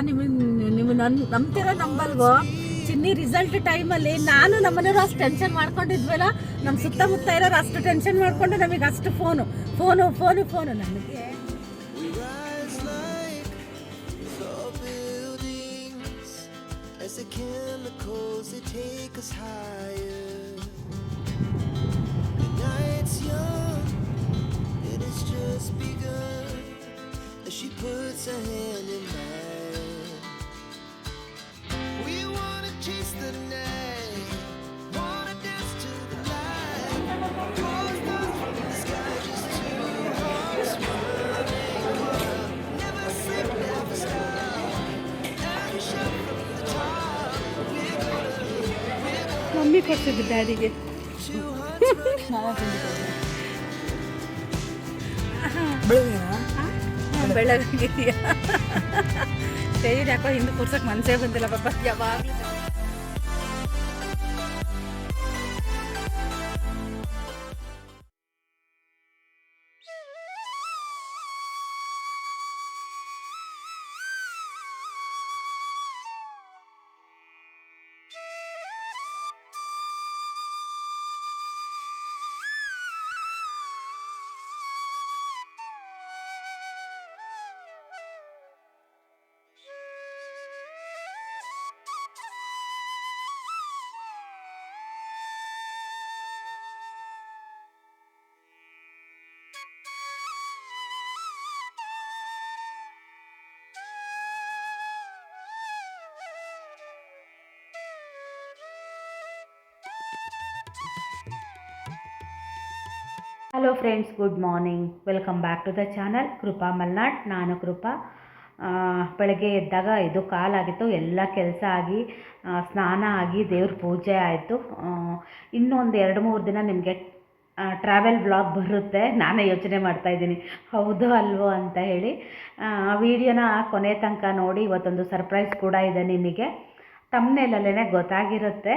ನಾನು ನಿಮ್ಮ ನಿಮ್ಮ ನನ್ ನಂಬ್ತಿರೋ ನಂಬಲ್ವೋ ಚಿನ್ನಿ ರಿಸಲ್ಟ್ ಟೈಮಲ್ಲಿ ನಾನು ನಮ್ಮನೆಯವರು ಅಷ್ಟು ಟೆನ್ಷನ್ ಮಾಡ್ಕೊಂಡಿದ್ವಲ್ಲ ನಮ್ಮ ಸುತ್ತಮುತ್ತ ಇರೋರು ಅಷ್ಟು ಟೆನ್ಷನ್ ಮಾಡಿಕೊಂಡು ನಮಗೆ ಅಷ್ಟು ಫೋನು ಫೋನು ಫೋನು ಫೋನು ನನಗೆ The chemicals that take us higher. Takes night's young, it has just begun. As she puts her hand in mine. Mummy ಕೊಡ್ತಿದ್ದು ಡ್ಯಾಡಿಗೆ ಬೆಳಗ್ಗೆ ಸ್ಟೇಜ್ ಯಾಕೋ ಹಿಂದೆ ಕೂರ್ಸಕ್ ಮನ್ಸೇ ಬಂದಿಲ್ಲ ಪಾಪ ಯಾವಾಗಲೂ hello friends good morning welcome back to the channel Krupa Malnad ನಾನು ಕೃಪಾ ಬೆಳಗ್ಗೆ ಎದ್ದಾಗ ಇದು ಕಾಲಾಗಿತ್ತು ಎಲ್ಲ ಕೆಲಸ ಆಗಿ ಸ್ನಾನ ಆಗಿ ದೇವ್ರ ಪೂಜೆ ಆಯಿತು. ಇನ್ನೊಂದು ಎರಡು ಮೂರು ದಿನ ನಿಮಗೆ ಟ್ರಾವೆಲ್ ಬ್ಲಾಗ್ ಬರುತ್ತೆ. ನಾನೇ ಯೋಚನೆ ಮಾಡ್ತಾ ಇದ್ದೀನಿ. ಹೌದು ಅಲ್ವೋ ಅಂತ ಹೇಳಿ. ಆ ವಿಡಿಯೋನ ಕೊನೆ ತನಕ ನೋಡಿ, ಇವತ್ತೊಂದು ಸರ್ಪ್ರೈಸ್ ಕೂಡ ಇದೆ ನಿಮಗೆ. ತಮ್ಮನೇಲಲ್ಲೇ ಗೊತ್ತಾಗಿರುತ್ತೆ.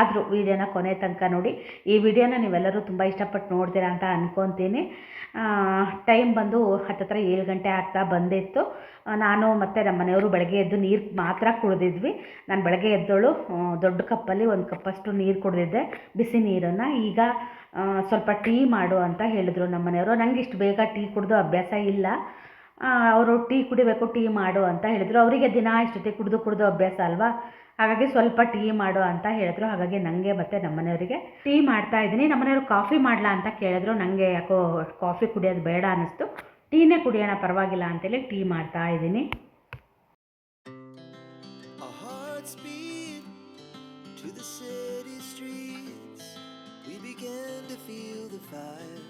ಆದರೂ ವಿಡಿಯೋನ ಕೊನೆ ತನಕ ನೋಡಿ. ಈ ವಿಡಿಯೋನ ನೀವೆಲ್ಲರೂ ತುಂಬ ಇಷ್ಟಪಟ್ಟು ನೋಡ್ತೀರಾ ಅಂತ ಅಂದ್ಕೊತೀನಿ ಟೈಮ್ ಬಂದು ಹತ್ತತ್ರ ಏಳು ಗಂಟೆ ಆಗ್ತಾ ಬಂದಿತ್ತು. ನಾನು ಮತ್ತು ನಮ್ಮ ಮನೆಯವರು ಬೆಳಗ್ಗೆ ಎದ್ದು ನೀರು ಮಾತ್ರ ಕುಡಿದಿದ್ವಿ. ನಾನು ಬೆಳಗ್ಗೆ ಎದ್ದೋಳು ದೊಡ್ಡ ಕಪ್ಪಲ್ಲಿ ಒಂದು ಕಪ್ಪಷ್ಟು ನೀರು ಕುಡಿದಿದ್ದೆ. ಬಿಸಿ ನೀರನ್ನು. ಈಗ ಸ್ವಲ್ಪ ಟೀ ಮಾಡು ಅಂತ ಹೇಳಿದ್ರು ನಮ್ಮ ಮನೆಯವರು. ನನಗೆ ಇಷ್ಟು ಬೇಗ ಟೀ ಕುಡಿದು ಅಭ್ಯಾಸ ಇಲ್ಲ. ಅವರು ಟೀ ಕುಡಿಬೇಕು, ಟೀ ಮಾಡು ಅಂತ ಹೇಳಿದರು. ಅವರಿಗೆ ದಿನ ಇಷ್ಟೊತ್ತಿಗೆ ಕುಡಿದು ಕುಡಿದು ಅಭ್ಯಾಸ ಅಲ್ವಾ? ಹಾಗಾಗಿ ಸ್ವಲ್ಪ ಟೀ ಮಾಡು ಅಂತ ಹೇಳಿದ್ರು. ಹಾಗಾಗಿ ನನಗೆ ಮತ್ತು ನಮ್ಮನೆಯವರಿಗೆ ಟೀ ಮಾಡ್ತಾ ಇದ್ದೀನಿ. ನಮ್ಮನೆಯವರು ಕಾಫಿ ಮಾಡಲಾ ಅಂತ ಕೇಳಿದ್ರು. ನನಗೆ ಯಾಕೋ ಕಾಫಿ ಕುಡಿಯೋದು ಬೇಡ ಅನ್ನಿಸ್ತು. ಟೀನೇ ಕುಡಿಯೋಣ ಪರವಾಗಿಲ್ಲ ಅಂತೇಳಿ ಟೀ ಮಾಡ್ತಾ ಇದ್ದೀನಿ. To the city streets. We began to feel the fire.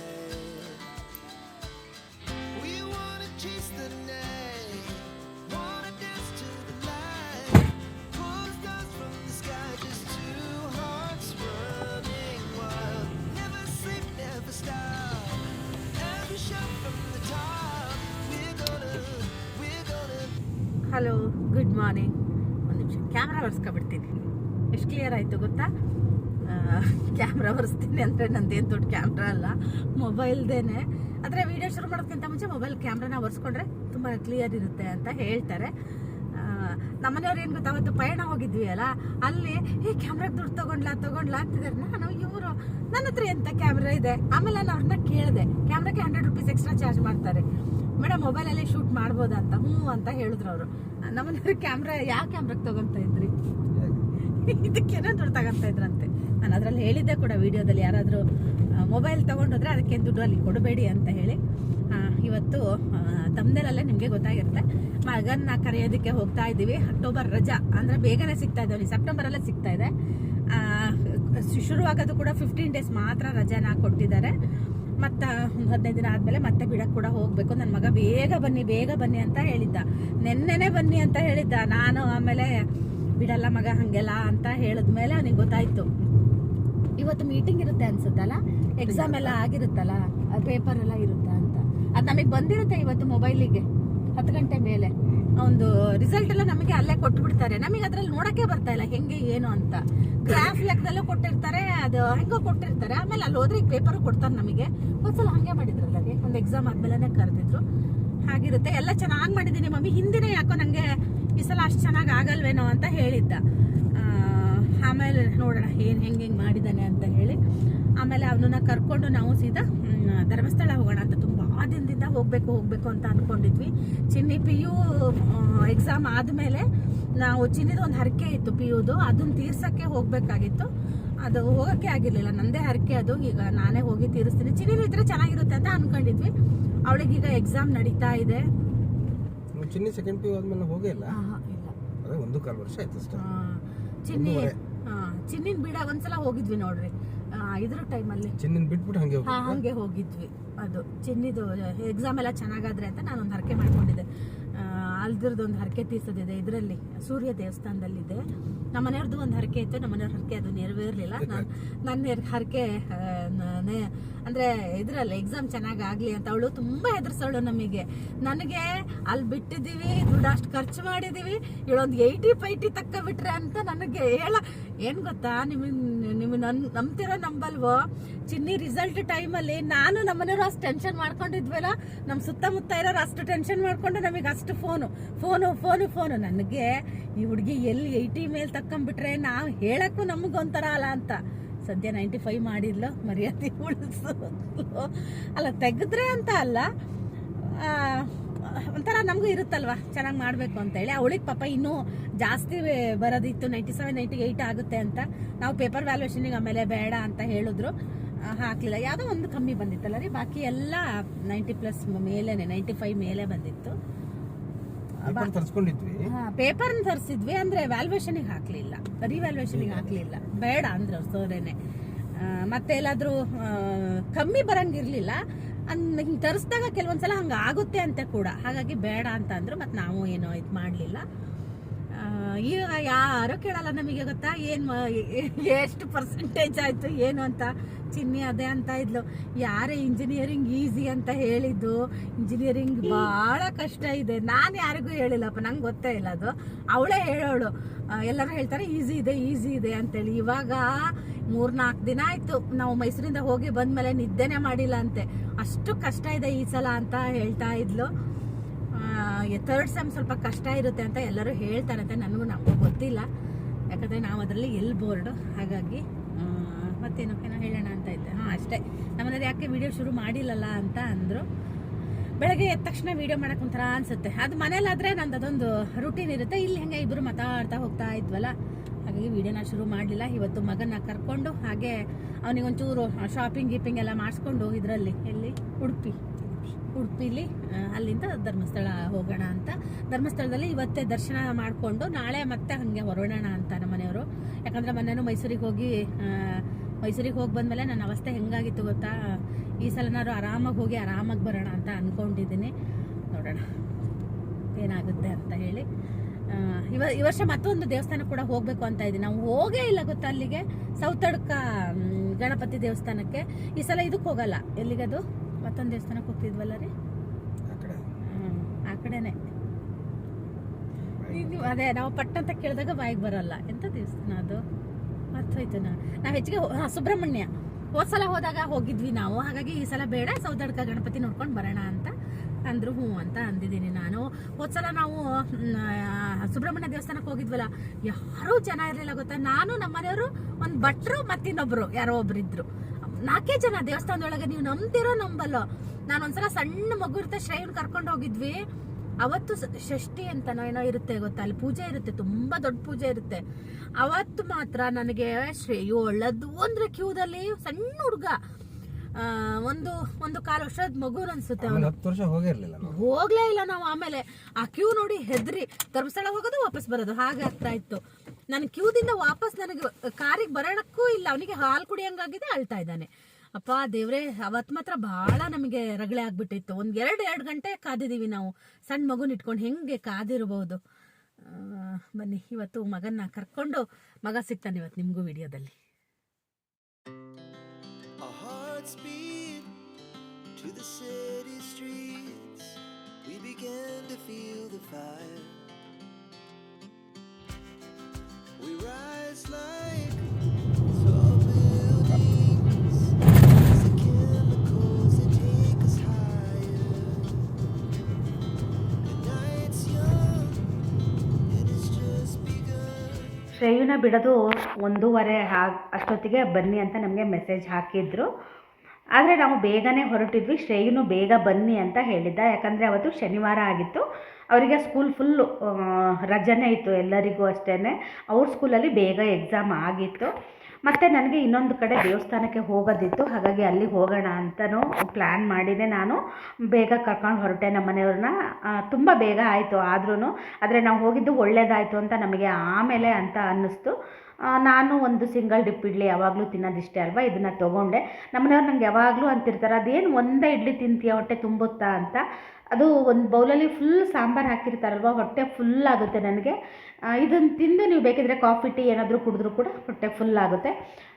Hello good morning ಒಂದು ನಿಮಿಷ. ಕ್ಯಾಮ್ರಾ ಒರೆಸ್ಕೊಬಿಡ್ತೀನಿ. ಎಷ್ಟು ಕ್ಲಿಯರ್ ಆಯಿತು ಗೊತ್ತಾ? ಕ್ಯಾಮ್ರಾ ಒರೆಸ್ತೀನಿ ಅಂದರೆ ನಂದೇನು ದೊಡ್ಡ ಕ್ಯಾಮ್ರಾ ಅಲ್ಲ ಮೊಬೈಲ್ದೇನೆ ಆದರೆ ವಿಡಿಯೋ ಶುರು ಮಾಡೋದಕ್ಕಿಂತ ಮುಂಚೆ ಮೊಬೈಲ್ ಕ್ಯಾಮ್ರಾನ ಒರೆಸ್ಕೊಂಡ್ರೆ ತುಂಬ ಕ್ಲಿಯರ್ ಇರುತ್ತೆ ಅಂತ ಹೇಳ್ತಾರೆ. ನಮ್ಮನೆಯವ್ರು ಏನು ಗೊತ್ತಾ? ಅವತ್ತು ಪಯಣ ಹೋಗಿದ್ವಿ ಅಲ್ಲ? ಅಲ್ಲಿ ಈ ಕ್ಯಾಮ್ರಾಗೆ ದುಡ್ಡು ತಗೊಂಡ್ಲಾ ತಗೊಂಡ್ಲಾ? ಅಂತಿದ್ದಾರೆ. ನಾನು, ಇವರು ನನ್ನ ಹತ್ರ ಎಂತ ಕ್ಯಾಮ್ರಾ ಇದೆ? ಆಮೇಲೆ ನಾನು ಅವ್ರನ್ನ ಕೇಳಿದೆ. ಕ್ಯಾಮ್ರಾಗೆ ಹಂಡ್ರೆಡ್ ರುಪೀಸ್ ಎಕ್ಸ್ಟ್ರಾ ಚಾರ್ಜ್ ಮಾಡ್ತಾರೆ. ಮೇಡಮ್ ಮೊಬೈಲಲ್ಲಿ ಶೂಟ್ ಮಾಡ್ಬೋದಾ ಅಂತ? ಹ್ಞೂ, ಅಂತ ಹೇಳಿದ್ರು ಅವರು. ನಮ್ಮನೆಯವ್ರು ಕ್ಯಾಮ್ರಾ ಯಾವ ಕ್ಯಾಮ್ರಾಗೆ ತಗೊಂತ ಇದ್ರಿ? ಇದಕ್ಕೇನೋ ದುಡ್ಡು ತಗೊಂತ ಇದ್ರಂತೆ. ನಾನು ಅದರಲ್ಲಿ ಹೇಳಿದ್ದೆ ಕೂಡ ವಿಡಿಯೋದಲ್ಲಿ. ಯಾರಾದರೂ ಮೊಬೈಲ್ ತೊಗೊಂಡೋದ್ರೆ ಅದಕ್ಕೆ ದುಡ್ಡು ಅಲ್ಲಿ ಕೊಡಬೇಡಿ ಅಂತ ಹೇಳಿ. ಇವತ್ತು ತಮ್ಮದಲ್ಲೇ ನಿಮಗೆ ಗೊತ್ತಾಗಿರುತ್ತೆ. ಮಗನ್ನ ಕರೆಯೋದಕ್ಕೆ ಹೋಗ್ತಾ ಇದ್ದೀವಿ. ಅಕ್ಟೋಬರ್ ರಜಾ ಅಂದರೆ ಬೇಗನೆ ಸಿಗ್ತಾ ಇದ್ದಾವೆ ಸೆಪ್ಟೆಂಬರಲ್ಲೇ ಸಿಗ್ತಾ ಇದೆ. ಶುರುವಾಗೋದು ಕೂಡ ಫಿಫ್ಟೀನ್ ಡೇಸ್ ಮಾತ್ರ ರಜಾನ ಕೊಟ್ಟಿದ್ದಾರೆ. ಮತ್ತು ಒಂದು ಹದಿನೈದು ದಿನ ಆದಮೇಲೆ ಮತ್ತೆ ಬಿಡಕ್ಕೆ ಕೂಡ ಹೋಗಬೇಕು. ನನ್ನ ಮಗ ಬೇಗ ಬನ್ನಿ ಬೇಗ ಬನ್ನಿ ಅಂತ ಹೇಳಿದ್ದ. ನೆನ್ನೆನೇ ಬನ್ನಿ ಅಂತ ಹೇಳಿದ್ದ. ನಾನು ಆಮೇಲೆ ಬಿಡಲ್ಲ ಮಗ ಹಾಗೆಲ್ಲ ಅಂತ ಹೇಳಿದ್ಮೇಲೆ ಅವನಿಗೆ ಗೊತ್ತಾಯ್ತು. ಇವತ್ತು ಮೀಟಿಂಗ್ ಇರುತ್ತೆ ಅನ್ಸುತ್ತಲ್ಲ? ಎಕ್ಸಾಮ್ ಎಲ್ಲ ಆಗಿರುತ್ತಲ್ಲ? ಪೇಪರ್ ಎಲ್ಲ ಇರುತ್ತಾ? ಅದು ನಮಗೆ ಬಂದಿರುತ್ತೆ ಇವತ್ತು ಮೊಬೈಲಿಗೆ ಹತ್ತು ಗಂಟೆ ಮೇಲೆ. ಒಂದು ರಿಸಲ್ಟ್ ಎಲ್ಲ ನಮಗೆ ಅಲ್ಲೇ ಕೊಟ್ಟು ಬಿಡ್ತಾರೆ ನಮಗೆ ಅದ್ರಲ್ಲಿ ನೋಡಕ್ಕೆ ಬರ್ತಾ ಇಲ್ಲ ಹೆಂಗೆ ಏನು ಅಂತ. ಗ್ರಾಫ್ ಲೆಕ್ಕದಲ್ಲೂ ಕೊಟ್ಟಿರ್ತಾರೆ ಅದು ಹೆಂಗೋ ಕೊಟ್ಟಿರ್ತಾರೆ. ಆಮೇಲೆ ಅಲ್ಲಿ ಹೋದ್ರೆ ಈಗ ಪೇಪರ್ ಕೊಡ್ತಾರೆ ನಮಗೆ. ಒಂದ್ಸಲ ಹಂಗೆ ಮಾಡಿದ್ರಲ್ಲ ರೀ? ಒಂದು ಎಕ್ಸಾಮ್ ಆದ್ಮೇಲೆ ಕರೆದಿದ್ರು. ಹಾಗಿರುತ್ತೆ. ಎಲ್ಲ ಚೆನ್ನಾಗಿ ಮಾಡಿದ್ದೀನಿ ಮಮ್ಮಿ. ಹಿಂದಿನ ಯಾಕೋ ನನಗೆ ಈ ಸಲ ಅಷ್ಟು ಚೆನ್ನಾಗಿ ಆಗಲ್ವೇನೋ ಅಂತ ಹೇಳಿದ್ದ. ಆಮೇಲೆ ನೋಡೋಣ ಏನು ಹೆಂಗೆ ಹೆಂಗೆ ಮಾಡಿದ್ದಾನೆ ಅಂತ ಹೇಳಿ. ಆಮೇಲೆ ಅವನನ್ನ ಕರ್ಕೊಂಡು ನಾವು ಸೀದಾ ಧರ್ಮಸ್ಥಳ ಹೋಗೋಣ ಅಂತ ಹೋಗ್ಬೇಕು ಹೋಗ್ಬೇಕು ಅಂತ ಅನ್ಕೊಂಡಿದ್ವಿ. ಚಿನ್ನಿ ಪಿ ಯು ಎಕ್ಸಾಮ್ ಆದಮೇಲೆ ನಾವು ಚಿನ್ನಿದು ಒಂದು ಹರಕೆ ಇತ್ತು ಪಿ ಯುದು ಅದನ್ನ ತೀರ್ಸಕ್ಕೆ ಹೋಗ್ಬೇಕಾಗಿತ್ತು. ಅದು ಹೋಗಕ್ಕೆ ಆಗಿರ್ಲಿಲ್ಲ. ನಂದೇ ಹರಕೆ ಅದು. ಈಗ ನಾನೇ ಹೋಗಿ ತೀರಿಸ್ತೀನಿ. ಚಿನ್ನಿ ಇದ್ರೆ ಚೆನ್ನಾಗಿರುತ್ತೆ ಅಂತ ಅನ್ಕೊಂಡಿದ್ವಿ. ಅವಳಿಗೆ ಈಗ ಎಕ್ಸಾಮ್ ನಡೀತಾ ಇದೆ. ಚಿನ್ನಿ ಸೆಕೆಂಡ್ ಪಿ ಆದ್ಮೇಲೆ ಹೋಗೇ ಇಲ್ಲ. ಒಂದು ಕಾಲು ವರ್ಷ ಆಯ್ತು ಚಿನ್ನಿ ಹಾಂ ಚಿನ್ನಿನ ಬಿಡ ಒಂದ್ಸಲ ಹೋಗಿದ್ವಿ ನೋಡ್ರಿ. ಇದ್ರ ಟೈಮಲ್ಲಿ ಚಿನ್ನಿನ ಬಿಟ್ಬಿಟ್ಟು ಹಂಗೆ ಹಾ ಹಂಗೆ ಹೋಗಿದ್ವಿ. ಅದು ಚಿನ್ನಿದು ಎಕ್ಸಾಮ್ ಎಲ್ಲ ಚೆನ್ನಾಗಾದ್ರೆ ಅಂತ ನಾನು ಒಂದು ಹರಕೆ ಮಾಡ್ಕೊಂಡಿದ್ದೆ. ಅಲ್ದಿರ್ದು ಒಂದು ಹರಕೆ ತೀರ್ಸೋದಿದೆ ಇದರಲ್ಲಿ. ಸೂರ್ಯ ದೇವಸ್ಥಾನದಲ್ಲಿದೆ. ನಮ್ಮ ಮನೆಯವ್ರದ್ದು ಒಂದು ಹರಕೆ ಇತ್ತು. ನಮ್ಮ ಮನೆಯವ್ರ ಹರಕೆ ಅದು ನೆರವೇರಲಿಲ್ಲ. ನಾನು ನನ್ನ ಹರಕೆ ಅಂದ್ರೆ ಇದ್ರಲ್ಲಿ ಎಕ್ಸಾಮ್ ಚೆನ್ನಾಗಿ ಆಗಲಿ ಅಂತ ಅವಳು ತುಂಬ ಹೆದರ್ಸೋಳು ನಮಗೆ. ನನಗೆ ಅಲ್ಲಿ ಬಿಟ್ಟಿದ್ದೀವಿ, ದುಡ್ಡು ಅಷ್ಟು ಖರ್ಚು ಮಾಡಿದ್ದೀವಿ ಇವಳೊಂದು ಏಯ್ಟಿ ಪೈಟಿ ತಕ್ಕ ಬಿಟ್ರೆ ಅಂತ ನನಗೆ ಹೇಳ, ಏನು ಗೊತ್ತಾ? ನಿಮಗೆ ನಿಮಗೆ ನನ್ನ ನಂಬ್ತಿರೋ ನಂಬಲ್ವೋ? ಚಿನ್ನಿ ರಿಸಲ್ಟ್ ಟೈಮಲ್ಲಿ ನಾನು ನಮ್ಮನೆಯವರು ಅಷ್ಟು ಟೆನ್ಷನ್ ಮಾಡ್ಕೊಂಡಿದ್ವಲ್ಲ ನಮ್ಮ ಸುತ್ತಮುತ್ತ ಇರೋರು ಅಷ್ಟು ಟೆನ್ಷನ್ ಮಾಡಿಕೊಂಡು ನಮಗೆ ಅಷ್ಟು ಫೋನು ಫೋನು ಫೋನು ಫೋನು. ನನಗೆ ಈ ಹುಡುಗಿ ಎಲ್ಲಿ ಏಯ್ಟಿ ಮೇಲೆ ತಕ್ಕೊಂಬಿಟ್ರೆ ನಾವು ಹೇಳಕ್ಕೂ ನಮಗೊಂಥರ ಅಲ್ಲ ಅಂತ. ಸದ್ಯ ನೈಂಟಿ ಫೈವ್ ಮಾಡಿದ್ಲು, ಮರ್ಯಾದೆ ಉಳಿಸು ಅಲ್ಲ, ತೆಗೆದ್ರೆ ಅಂತ ಅಲ್ಲ. ಒಂಥರ ನಮಗೂ ಇರುತ್ತಲ್ವಾ? ಚೆನ್ನಾಗಿ ಮಾಡಬೇಕು ಅಂತೇಳಿ ಅವಳಿಗೆ ಪಾಪ ಇನ್ನೂ ಜಾಸ್ತಿ ಬರೋದಿತ್ತು. ನೈಂಟಿ ಸೆವೆನ್, ನೈಂಟಿ ಏಯ್ಟ್ ಆಗುತ್ತೆ ಅಂತ. ನಾವು ಪೇಪರ್ ವ್ಯಾಲ್ಯೂಷನಿಗೆ ಆಮೇಲೆ ಬೇಡ ಅಂತ ಹೇಳಿದ್ರು. ಹಾಕಲಿಲ್ಲ. ಯಾವುದೋ ಒಂದು ಕಮ್ಮಿ ಬಂದಿತ್ತಲ್ಲ ರೀ? ಬಾಕಿ ಎಲ್ಲ ನೈಂಟಿ ಪ್ಲಸ್ ಮೇಲೇ ನೈಂಟಿ ಫೈವ್ ಮೇಲೆ ಬಂದಿತ್ತು. ತರ್ಸ್ಕೊಂಡಿದ್ವಿ. ಪೇಪರ್ ತರಿಸಿದ್ವಿ ಅಂದ್ರೆ ವ್ಯಾಲ್ಯೂಷನಿಗೆ ಹಾಕ್ಲಿಲ್ಲ. ರಿವ್ಯಾಲ್ಯೂಷನಿಗೆ ಹಾಕ್ಲಿಲ್ಲ. ಬೇಡ ಅಂದ್ರೆ ಸೋರೇನೆ. ಮತ್ತೆ ಎಲ್ಲಾದ್ರೂ ಕಮ್ಮಿ ಬರಂಗಿರ್ಲಿಲ್ಲ. ಹಿಂಗೆ ತರಿಸಿದಾಗ ಕೆಲವೊಂದ್ಸಲ ಹಂಗ ಆಗುತ್ತೆ ಅಂತ ಕೂಡ. ಹಾಗಾಗಿ ಬೇಡ ಅಂತ ಅಂದ್ರು ಮತ್ತೆ ನಾವು ಏನೋ ಇದು ಮಾಡಲಿಲ್ಲ. ಈಗ ಯಾರು ಕೇಳಲ್ಲ ನಮಗೆ ಗೊತ್ತಾ? ಏನು ಎಷ್ಟು ಪರ್ಸೆಂಟೇಜ್ ಆಯ್ತು, ಏನು ಅಂತ? ಚಿನ್ನಿ ಅದೇ ಅಂತ ಇದ್ಲು. ಯಾರೇ ಇಂಜಿನಿಯರಿಂಗ್ ಈಸಿ ಅಂತ ಹೇಳಿದ್ದು ಇಂಜಿನಿಯರಿಂಗ್ ಬಹಳ ಕಷ್ಟ ಇದೆ. ನಾನು ಯಾರಿಗೂ ಹೇಳಿಲ್ಲಪ್ಪ, ನಂಗೆ ಗೊತ್ತೇ ಇಲ್ಲ ಅದು. ಅವಳೇ ಹೇಳೋಳು ಎಲ್ಲರೂ ಹೇಳ್ತಾರೆ ಈಸಿ ಇದೆ ಈಸಿ ಇದೆ ಅಂತೇಳಿ. ಇವಾಗ ಮೂರ್ನಾಲ್ಕು ದಿನ ಆಯ್ತು, ನಾವು ಮೈಸೂರಿಂದ ಹೋಗಿ ಬಂದ್ಮೇಲೆ ನಿದ್ದೆನೆ ಮಾಡಿಲ್ಲ ಅಂತೆ. ಅಷ್ಟು ಕಷ್ಟ ಇದೆ ಈ ಸಲ ಅಂತ ಹೇಳ್ತಾ ಇದ್ಲು. ಥರ್ಡ್ ಸೆಮ್ ಸ್ವಲ್ಪ ಕಷ್ಟ ಇರುತ್ತೆ ಅಂತ ಎಲ್ಲರೂ ಹೇಳ್ತಾರಂತೆ ನನಗೂ ನಮಗೂ ಗೊತ್ತಿಲ್ಲ. ಯಾಕಂದರೆ ನಾವು ಅದರಲ್ಲಿ ಎಲ್ ಬೋರ್ಡು ಹಾಗಾಗಿ ಮತ್ತೇನೋ? ಏನೋ ಹೇಳೋಣ ಅಂತ ಇದ್ದೆ. ಹಾಂ, ಅಷ್ಟೇ. ನಮ್ಮನೇಲಿ ಯಾಕೆ ವಿಡಿಯೋ ಶುರು ಮಾಡಿಲ್ಲಲ್ಲ ಅಂತ ಅಂದರು. ಬೆಳಗ್ಗೆ ಎದ್ದ ತಕ್ಷಣ ವೀಡಿಯೋ ಮಾಡೋಕೆ ಒಂಥರ ಅನಿಸುತ್ತೆ. ಅದು ಮನೇಲಾದರೆ ನಂದು ಅದೊಂದು ರುಟೀನ್ ಇರುತ್ತೆ. ಇಲ್ಲಿ ಹೆಂಗೆ ಇಬ್ಬರು ಮಾತಾಡ್ತಾ ಹೋಗ್ತಾ ಇದ್ವಲ್ಲ, ಹಾಗಾಗಿ ವೀಡಿಯೋನ ಶುರು ಮಾಡಲಿಲ್ಲ. ಇವತ್ತು ಮಗನ ಕರ್ಕೊಂಡು, ಹಾಗೆ ಅವನಿಗೊಂಚೂರು ಶಾಪಿಂಗ್ ಗೀಪಿಂಗ್ ಎಲ್ಲ ಮಾಡಿಸ್ಕೊಂಡು ಇದರಲ್ಲಿ ಎಲ್ಲಿ? ಉಡುಪಿ. ಉಡುಪಿಲಿ ಅಲ್ಲಿಂದ ಧರ್ಮಸ್ಥಳ ಹೋಗೋಣ ಅಂತ. ಧರ್ಮಸ್ಥಳದಲ್ಲಿ ಇವತ್ತೇ ದರ್ಶನ ಮಾಡಿಕೊಂಡು ನಾಳೆ ಮತ್ತೆ ಹಾಗೆ ಹೊರಡೋಣ ಅಂತ ನಮ್ಮ ಮನೆಯವರು ಯಾಕಂದ್ರೆ ಮೊನ್ನೆನೂ ಮೈಸೂರಿಗೆ ಹೋಗಿ ಮೈಸೂರಿಗೆ ಹೋಗಿ ಬಂದಮೇಲೆ ನನ್ನ ಅವಸ್ಥೆ ಹೆಂಗಾಗಿತ್ತು ಗೊತ್ತಾ? ಈ ಸಲನಾದ್ರು ಆರಾಮಾಗಿ ಹೋಗಿ ಆರಾಮಾಗಿ ಬರೋಣ ಅಂತ ಅಂದ್ಕೊಂಡಿದ್ದೀನಿ ನೋಡೋಣ ಏನಾಗುತ್ತೆ ಅಂತ ಹೇಳಿ. ಇವ ಈ ವರ್ಷ ಮತ್ತೊಂದು ದೇವಸ್ಥಾನ ಕೂಡ ಹೋಗಬೇಕು ಅಂತ ಇದ್ದೀನಿ. ನಾವು ಹೋಗೇ ಇಲ್ಲ ಗೊತ್ತಾ ಅಲ್ಲಿಗೆ? ಸೌತಡ್ಕ ಗಣಪತಿ ದೇವಸ್ಥಾನಕ್ಕೆ. ಈ ಸಲ ಇದಕ್ಕೆ ಹೋಗಲ್ಲ. ಎಲ್ಲಿಗದು? ಮತ್ತೊಂದು ದೇವಸ್ಥಾನಕ್ಕೆ ಹೋಗ್ತಿದ್ವಲ್ಲ ರೀ? ಹ್ಮ್, ಆ ಕಡೆನೆ. ಇದು ಅದೇ ನಾವು ಪಟ್ಟ ಅಂತ ಕೇಳಿದಾಗ ಬಾಯಿಗೆ ಬರಲ್ಲ. ಎಂಥ ದೇವಸ್ಥಾನ ಅದು? ಮರ್ತೋಯ್ತು ನಾ ನಾವು ಹೆಚ್ಚಿಗೆ ಹೋ- ಸುಬ್ರಹ್ಮಣ್ಯ. ಹೋದ ಸಲ ಹೋದಾಗ ಹೋಗಿದ್ವಿ ನಾವು. ಹಾಗಾಗಿ ಈ ಸಲ ಬೇಡ ಸೌದಡ್ಕ ಗಣಪತಿ ನೋಡ್ಕೊಂಡು ಬರೋಣ ಅಂತ ಅಂದ್ರು ಹ್ಞೂ ಅಂತ ಅಂದಿದ್ದೀನಿ ನಾನು. ಹೋದ ಸಲ ನಾವು ಸುಬ್ರಹ್ಮಣ್ಯ ದೇವಸ್ಥಾನಕ್ಕೆ ಹೋಗಿದ್ವಲ್ಲ ಯಾರೂ ಜನ ಇರಲಿಲ್ಲ ಗೊತ್ತಾ? ನಾನು ನಮ್ಮ ಮನೆಯವರು ಒಂದು ಭಟ್ರು ಮತ್ತಿನ್ನೊಬ್ರು ಯಾರೋ ಒಬ್ರು ಇದ್ರು ನಾಲ್ಕೇ ಜನ ದೇವಸ್ಥಾನದೊಳಗೆ ನೀವು ನಂಬ್ತಿರೋ ನಂಬಲ್ಲ. ನಾನು ಒಂದ್ಸಲ ಸಣ್ಣ ಮಗು ಇರುತ್ತೆ ಶ್ರೇಯನ್ ಕರ್ಕೊಂಡು ಹೋಗಿದ್ವಿ. ಅವತ್ತು ಷಷ್ಠಿ ಅಂತನೋ ಏನೋ ಇರುತ್ತೆ ಗೊತ್ತಾ? ಅಲ್ಲಿ ಪೂಜೆ ಇರುತ್ತೆ ತುಂಬಾ ದೊಡ್ಡ ಪೂಜೆ ಇರುತ್ತೆ. ಅವತ್ತು ಮಾತ್ರ ನನಗೆ ಶ್ರೇಯು ಒಳ್ಳದ್ದು ಅಂದ್ರೆ ಕ್ಯೂದಲ್ಲಿ ಸಣ್ಣ ಹುಡುಗ. ಒಂದು ಒಂದು ಕಾಲು ವರ್ಷದ ಮಗು ಅನ್ಸುತ್ತೆ ವರ್ಷ ಹೋಗಿರಲಿಲ್ಲ ಹೋಗ್ಲೇ ಇಲ್ಲ ನಾವು ಆಮೇಲೆ. ಆ ಕ್ಯೂ ನೋಡಿ ಹೆದ್ರಿ ಧರ್ಮಸ್ಥಳ ಹೋಗೋದು ವಾಪಸ್ ಬರೋದು. ಹಾಗೆ ಆಗ್ತಾ ಇತ್ತು ನಾನು ಕ್ಯೂದಿಂದ ವಾಪಸ್ ನನಗೆ ಕಾರಿಗೆ ಬರೋಣಕ್ಕೂ ಇಲ್ಲ. ಅವನಿಗೆ ಹಾಲು ಕುಡಿಯಂಗಾಗಿದೆ ಅಳ್ತಾ ಇದ್ದಾನೆ. ಅಪ್ಪ ದೇವ್ರೆ ಅವತ್ತು ಮಾತ್ರ ಬಹಳ ನಮಗೆ ರಗಳೆ ಆಗ್ಬಿಟ್ಟಿತ್ತು. ಒಂದು ಎರಡು ಎರಡು ಗಂಟೆ ಕಾದಿದೀವಿ ನಾವು. ಸಣ್ಣ ಮಗುನ ಇಟ್ಕೊಂಡು ಹೆಂಗೆ ಕಾದಿರ್ಬೋದು? ಬನ್ನಿ ಇವತ್ತು ಮಗನ್ನ ಕರ್ಕೊಂಡು ಮಗ ಸಿಗ್ತಾನೆ ಇವತ್ತು ನಿಮಗೂ ವಿಡಿಯೋದಲ್ಲಿ. To the city streets, we began to feel the fire. ಶ್ರೇಯುನ ಬಿಡೋದು ಒಂದೂವರೆ ಹಾಗೆ ಅಷ್ಟೊತ್ತಿಗೆ ಬನ್ನಿ ಅಂತ ನಮಗೆ ಮೆಸೇಜ್ ಹಾಕಿದ್ರು. ಆದರೆ ನಾವು ಬೇಗನೆ ಹೊರಟಿದ್ವಿ. ಶ್ರೇಯುನು ಬೇಗ ಬನ್ನಿ ಅಂತ ಹೇಳಿದ್ದ. ಯಾಕಂದರೆ ಅವತ್ತು ಶನಿವಾರ ಆಗಿತ್ತು. ಅವರಿಗೆ ಸ್ಕೂಲ್ ಫುಲ್ಲು ರಜನೆ ಇತ್ತು ಎಲ್ಲರಿಗೂ ಅಷ್ಟೇ ಅವ್ರ ಸ್ಕೂಲಲ್ಲಿ ಬೇಗ ಎಕ್ಸಾಮ್ ಆಗಿತ್ತು. ಮತ್ತು ನನಗೆ ಇನ್ನೊಂದು ಕಡೆ ದೇವಸ್ಥಾನಕ್ಕೆ ಹೋಗೋದಿತ್ತು. ಹಾಗಾಗಿ ಅಲ್ಲಿಗೆ ಹೋಗೋಣ ಅಂತಲೂ ಪ್ಲ್ಯಾನ್ ಮಾಡಿದೆ ನಾನು. ಬೇಗ ಕರ್ಕೊಂಡು ಹೊರಟೆ ನಮ್ಮ ಮನೆಯವ್ರನ್ನ. ತುಂಬ ಬೇಗ ಆಯಿತು ಆದ್ರೂ ಆದರೆ ನಾವು ಹೋಗಿದ್ದು ಒಳ್ಳೇದಾಯಿತು ಅಂತ ನಮಗೆ ಆಮೇಲೆ ಅಂತ ಅನ್ನಿಸ್ತು. ನಾನು ಒಂದು ಸಿಂಗಲ್ ಡಿಪ್ ಇಡ್ಲಿ ಯಾವಾಗಲೂ ತಿನ್ನೋದಿಷ್ಟೇ ಅಲ್ವಾ? ಇದನ್ನು ತೊಗೊಂಡೆ. ನಮ್ಮನೆಯವ್ರು ನಂಗೆ ಯಾವಾಗಲೂ ಅಂತಿರ್ತಾರೆ, ಅದೇನು ಒಂದೇ ಇಡ್ಲಿ ತಿಂತೀಯ ಹೊಟ್ಟೆ ತುಂಬುತ್ತಾ? ಅಂತ. ಅದು ಒಂದು ಬೌಲಲ್ಲಿ ಫುಲ್ ಸಾಂಬಾರು ಹಾಕಿರ್ತಾರಲ್ವ, ಹೊಟ್ಟೆ ಫುಲ್ ಆಗುತ್ತೆ ನನಗೆ. ಇದನ್ನು ತಿಂದು ನೀವು ಬೇಕಿದ್ರೆ ಕಾಫಿ ಟೀ ಏನಾದರೂ ಕುಡಿದ್ರೂ ಕೂಡ ಹೊಟ್ಟೆ ಫುಲ್ ಆಗುತ್ತೆ.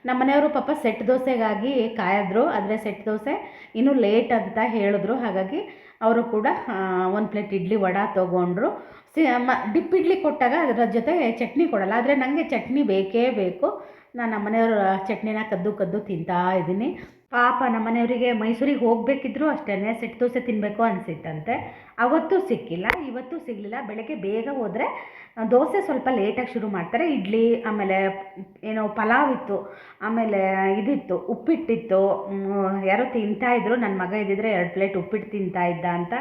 ನಮ್ಮ ಮನೆಯವರು ಪಾಪ ಸೆಟ್ ದೋಸೆಗಾಗಿ ಕಾಯಿದ್ರು, ಆದರೆ ಸೆಟ್ ದೋಸೆ ಇನ್ನೂ ಲೇಟ್ ಅಂತ ಹೇಳಿದ್ರು. ಹಾಗಾಗಿ ಅವರು ಕೂಡ ಒಂದು ಪ್ಲೇಟ್ ಇಡ್ಲಿ ವಡ ತೊಗೊಂಡ್ರು. ಸಿ, ಮ ಡಿಪ್ ಇಡ್ಲಿ ಕೊಟ್ಟಾಗ ಅದರ ಜೊತೆ ಚಟ್ನಿ ಕೊಡಲ್ಲ, ಆದರೆ ನನಗೆ ಚಟ್ನಿ ಬೇಕೇ ಬೇಕು. ನಾನು ನಮ್ಮ ಮನೆಯವ್ರ ಚಟ್ನಿನ ಕದ್ದು ಕದ್ದು ತಿಂತಾ ಇದ್ದೀನಿ. ಪಾಪ ನಮ್ಮನೆಯವರಿಗೆ ಮೈಸೂರಿಗೆ ಹೋಗಬೇಕಿದ್ರು ಅಷ್ಟೇ ಸೆಟ್ ದೋಸೆ ತಿನ್ನಬೇಕು ಅನಿಸಿತ್ತಂತೆ. ಅವತ್ತು ಸಿಕ್ಕಿಲ್ಲ, ಇವತ್ತು ಸಿಗಲಿಲ್ಲ. ಬೆಳಗ್ಗೆ ಬೇಗ ಹೋದರೆ, ದೋಸೆ ಸ್ವಲ್ಪ ಲೇಟಾಗಿ ಶುರು ಮಾಡ್ತಾರೆ. ಇಡ್ಲಿ, ಆಮೇಲೆ ಏನೋ ಪಲಾವ್ ಇತ್ತು, ಆಮೇಲೆ ಇದಿತ್ತು, ಉಪ್ಪಿಟ್ಟಿತ್ತು. ಯಾರೋ ತಿಂತಾಯಿದ್ರು ನನ್ನ ಮಗ ಇದ್ದಿದ್ರೆ ಎರಡು ಪ್ಲೇಟ್ ಉಪ್ಪಿಟ್ಟು ತಿಂತಾ ಇದ್ದ ಅಂತ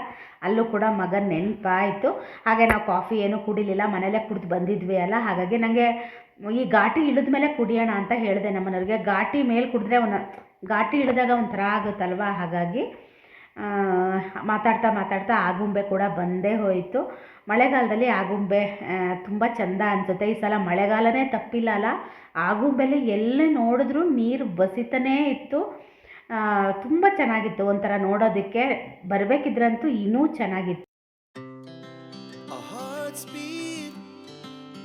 ಅಲ್ಲೂ ಕೂಡ ಮಗನ ನೆನಪಾಯಿತು. ಹಾಗೆ ನಾವು ಕಾಫಿ ಏನೂ ಕುಡಿಲಿಲ್ಲ, ಮನೆಯಲ್ಲೇ ಕುಡಿದು ಬಂದಿದ್ವಿ ಅಲ್ಲ. ಹಾಗಾಗಿ ನನಗೆ ಈ ಘಾಟಿ ಇಳಿದ ಮೇಲೆ ಕುಡಿಯೋಣ ಅಂತ ಹೇಳಿದೆ ನಮ್ಮನೆಯವ್ರಿಗೆ. ಘಾಟಿ ಮೇಲೆ ಕುಡಿದ್ರೆ ಒಂದು ಘಾಟಿ ಇಳಿದಾಗ ಒಂಥರ ಆಗುತ್ತಲ್ವ? ಹಾಗಾಗಿ ಮಾತಾಡ್ತಾ ಮಾತಾಡ್ತಾ ಆಗುಂಬೆ ಕೂಡ ಬಂದೇ ಹೋಯಿತು. ಮಳೆಗಾಲದಲ್ಲಿ ಆಗುಂಬೆ ತುಂಬ ಚೆಂದ ಅನಿಸುತ್ತೆ. ಈ ಸಲ ಮಳೆಗಾಲನೇ ತಪ್ಪಿಲ್ಲ ಅಲ್ಲ. ಆಗುಂಬೆಲಿ ಎಲ್ಲೇ ನೋಡಿದ್ರೂ ನೀರು ಬಸಿತಾನೇ ಇತ್ತು. ತುಂಬ ಚೆನ್ನಾಗಿತ್ತು ಒಂಥರ ನೋಡೋದಕ್ಕೆ ಬರಬೇಕಿದ್ರಂತೂ ಇನ್ನೂ ಚೆನ್ನಾಗಿತ್ತು Our hearts beat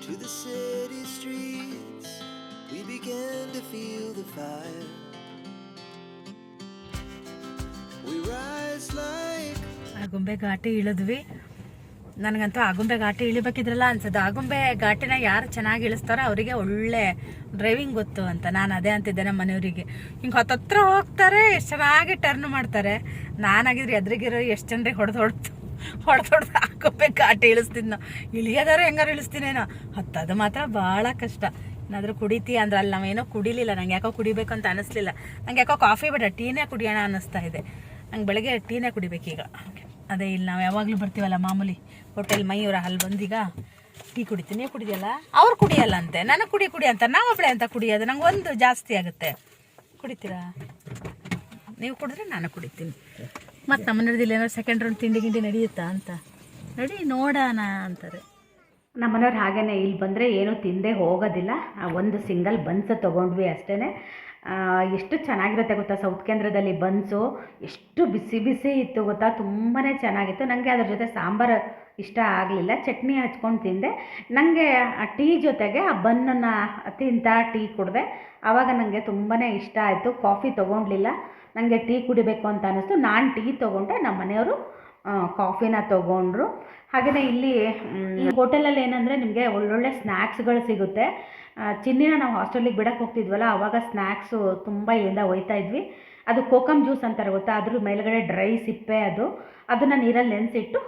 to the city streets. We began to feel the fire. We rise like Agumbe ಘಾಟಿ ಇಳಿದ್ವಿ ನನಗಂತೂ ಆಗುಂಬೆ ಘಾಟಿ ಇಳಿಬೇಕಿದ್ರಲ್ಲ ಅನ್ಸದ್ದು ಆಗುಂಬೆ ಘಾಟಿನ ಯಾರು ಚೆನ್ನಾಗಿ ಇಳಿಸ್ತಾರೋ ಅವರಿಗೆ ಒಳ್ಳೆ ಡ್ರೈವಿಂಗ್ ಗೊತ್ತು ಅಂತ. ನಾನು ಅದೇ ಅಂತಿದ್ದೆ ನಮ್ಮ ಮನೆಯವರಿಗೆ. ಹಿಂಗೆ ಹತ್ತತ್ರ ಹೋಗ್ತಾರೆ, ಎಷ್ಟು ಚೆನ್ನಾಗಿ ಟರ್ನ್ ಮಾಡ್ತಾರೆ. ನಾನಾಗಿದ್ರೆ ಎದುರಿಗಿರೋ ಎಷ್ಟು ಜನರಿಗೆ ಹೊಡೆದು ಹೊಡೆದು ಹೊಡೆದು ಹೊಡೆದು ಆಗುಂಬೆ ಘಾಟಿ ಇಳಿಸ್ತಿದ್ನೋ. ಇಳಿಯೋದಾರು ಹೆಂಗಾರು ಇಳಿಸ್ತೀನೇನೋ. ಹತ್ತದು ಮಾತ್ರ ಭಾಳ ಕಷ್ಟ. ಏನಾದರೂ ಕುಡಿತಿ ಅಂದ್ರೆ ಅಲ್ಲಿ ನಾವೇನೋ ಕುಡಿಲಿಲ್ಲ. ನಂಗೆ ಯಾಕೋ ಕುಡಿಬೇಕು ಅಂತ ಅನಿಸ್ಲಿಲ್ಲ. ನಂಗೆ ಯಾಕೋ ಕಾಫಿ ಬೇಡ, ಟೀನೇ ಕುಡಿಯೋಣ ಅನ್ನಿಸ್ತಾ ಇದೆ. ನಂಗೆ ಬೆಳಗ್ಗೆ ಟೀನೇ ಕುಡಿಬೇಕೀಗ. ಅದೇ ಇಲ್ಲಿ ನಾವು ಯಾವಾಗಲೂ ಬರ್ತೀವಲ್ಲ ಮಾಮೂಲಿ ಹೋಟೆಲ್ ಮೈಯೂರ ಅಲ್ಲಿ ಬಂದೀಗ? ಟೀ ಕುಡಿತೀನಿ ಕುಡಿದೆಯಲ್ಲ? ಅವ್ರು ಕುಡಿಯಲ್ಲ ಅಂತೆ. ನನಗೆ ಕುಡಿ ಕುಡಿ ಅಂತ. ನಾವು ಒಬ್ಬಳೆ ಅಂತ ಕುಡಿಯೋದು. ನಂಗೆ ಒಂದು ಜಾಸ್ತಿ ಆಗುತ್ತೆ. ಕುಡಿತೀರಾ? ನೀವು ಕುಡಿದ್ರೆ ನಾನು ಕುಡಿತೀನಿ. ಮತ್ತು ನಮ್ಮನೇಲಿ ಏನಾದ್ರು ಸೆಕೆಂಡ್ ರೌಂಡ್ ತಿಂಡಿ ಗಿಂಡಿ ನಡೆಯುತ್ತಾ ಅಂತ? ನಡಿ, ನೋಡೋಣ ಅಂತಾರೆ. ನಮ್ಮ ಮನೆಯವ್ರು ಹಾಗೇ ಇಲ್ಲಿ ಬಂದರೆ ಏನೂ ತಿಂದೇ ಹೋಗೋದಿಲ್ಲ. ಒಂದು ಸಿಂಗಲ್ ಬನ್ಸ್ ತೊಗೊಂಡ್ವಿ ಅಷ್ಟೇ ಎಷ್ಟು ಚೆನ್ನಾಗಿರುತ್ತೆ ಗೊತ್ತಾ ಸೌತ್ ಕೇಂದ್ರದಲ್ಲಿ ಬನ್ಸು? ಎಷ್ಟು ಬಿಸಿ ಬಿಸಿ ಇತ್ತು ಗೊತ್ತಾ? ತುಂಬಾ ಚೆನ್ನಾಗಿತ್ತು. ನನಗೆ ಅದ್ರ ಜೊತೆ ಸಾಂಬಾರು ಇಷ್ಟ ಆಗಲಿಲ್ಲ. ಚಟ್ನಿ ಹಚ್ಕೊಂಡು ತಿಂದೆ. ನನಗೆ ಆ ಟೀ ಜೊತೆಗೆ ಆ ಬನ್ನನ್ನು ತಿಂತಾ ಟೀ ಕುಡಿದೆ. ಆವಾಗ ನನಗೆ ತುಂಬಾ ಇಷ್ಟ ಆಯಿತು. ಕಾಫಿ ತೊಗೊಂಡ್ಲಿಲ್ಲ. ನನಗೆ ಟೀ ಕುಡಿಬೇಕು ಅಂತ ಅನ್ನಿಸ್ತು. ನಾನು ಟೀ ತೊಗೊಂಡೆ. ನಮ್ಮ ಮನೆಯವರು ಕಾಫಿನ ತೊಗೊಂಡ್ರು. ಹಾಗೆಯೇ ಇಲ್ಲಿ ಈ ಹೋಟೆಲಲ್ಲಿ ಏನಂದರೆ ನಿಮಗೆ ಒಳ್ಳೊಳ್ಳೆ ಸ್ನ್ಯಾಕ್ಸ್ಗಳು ಸಿಗುತ್ತೆ. ಚಿನ್ನಿನ ನಾವು ಹಾಸ್ಟೆಲಿಗೆ ಬಿಡಕ್ಕೆ ಹೋಗ್ತಿದ್ವಲ್ಲ ಆವಾಗ ಸ್ನ್ಯಾಕ್ಸು ತುಂಬ ಇಂದ ಒಯ್ತಾ ಇದ್ವಿ. ಅದು ಕೋಕಮ್ ಜ್ಯೂಸ್ ಅಂತಾರೆ ಗೊತ್ತಾ? ಅದ್ರ ಮೇಲ್ಗಡೆ ಡ್ರೈ ಸಿಪ್ಪೆ ಅದು. ಅದನ್ನು ನೀರಲ್ಲಿ ನೆನೆಸಿಟ್ಟು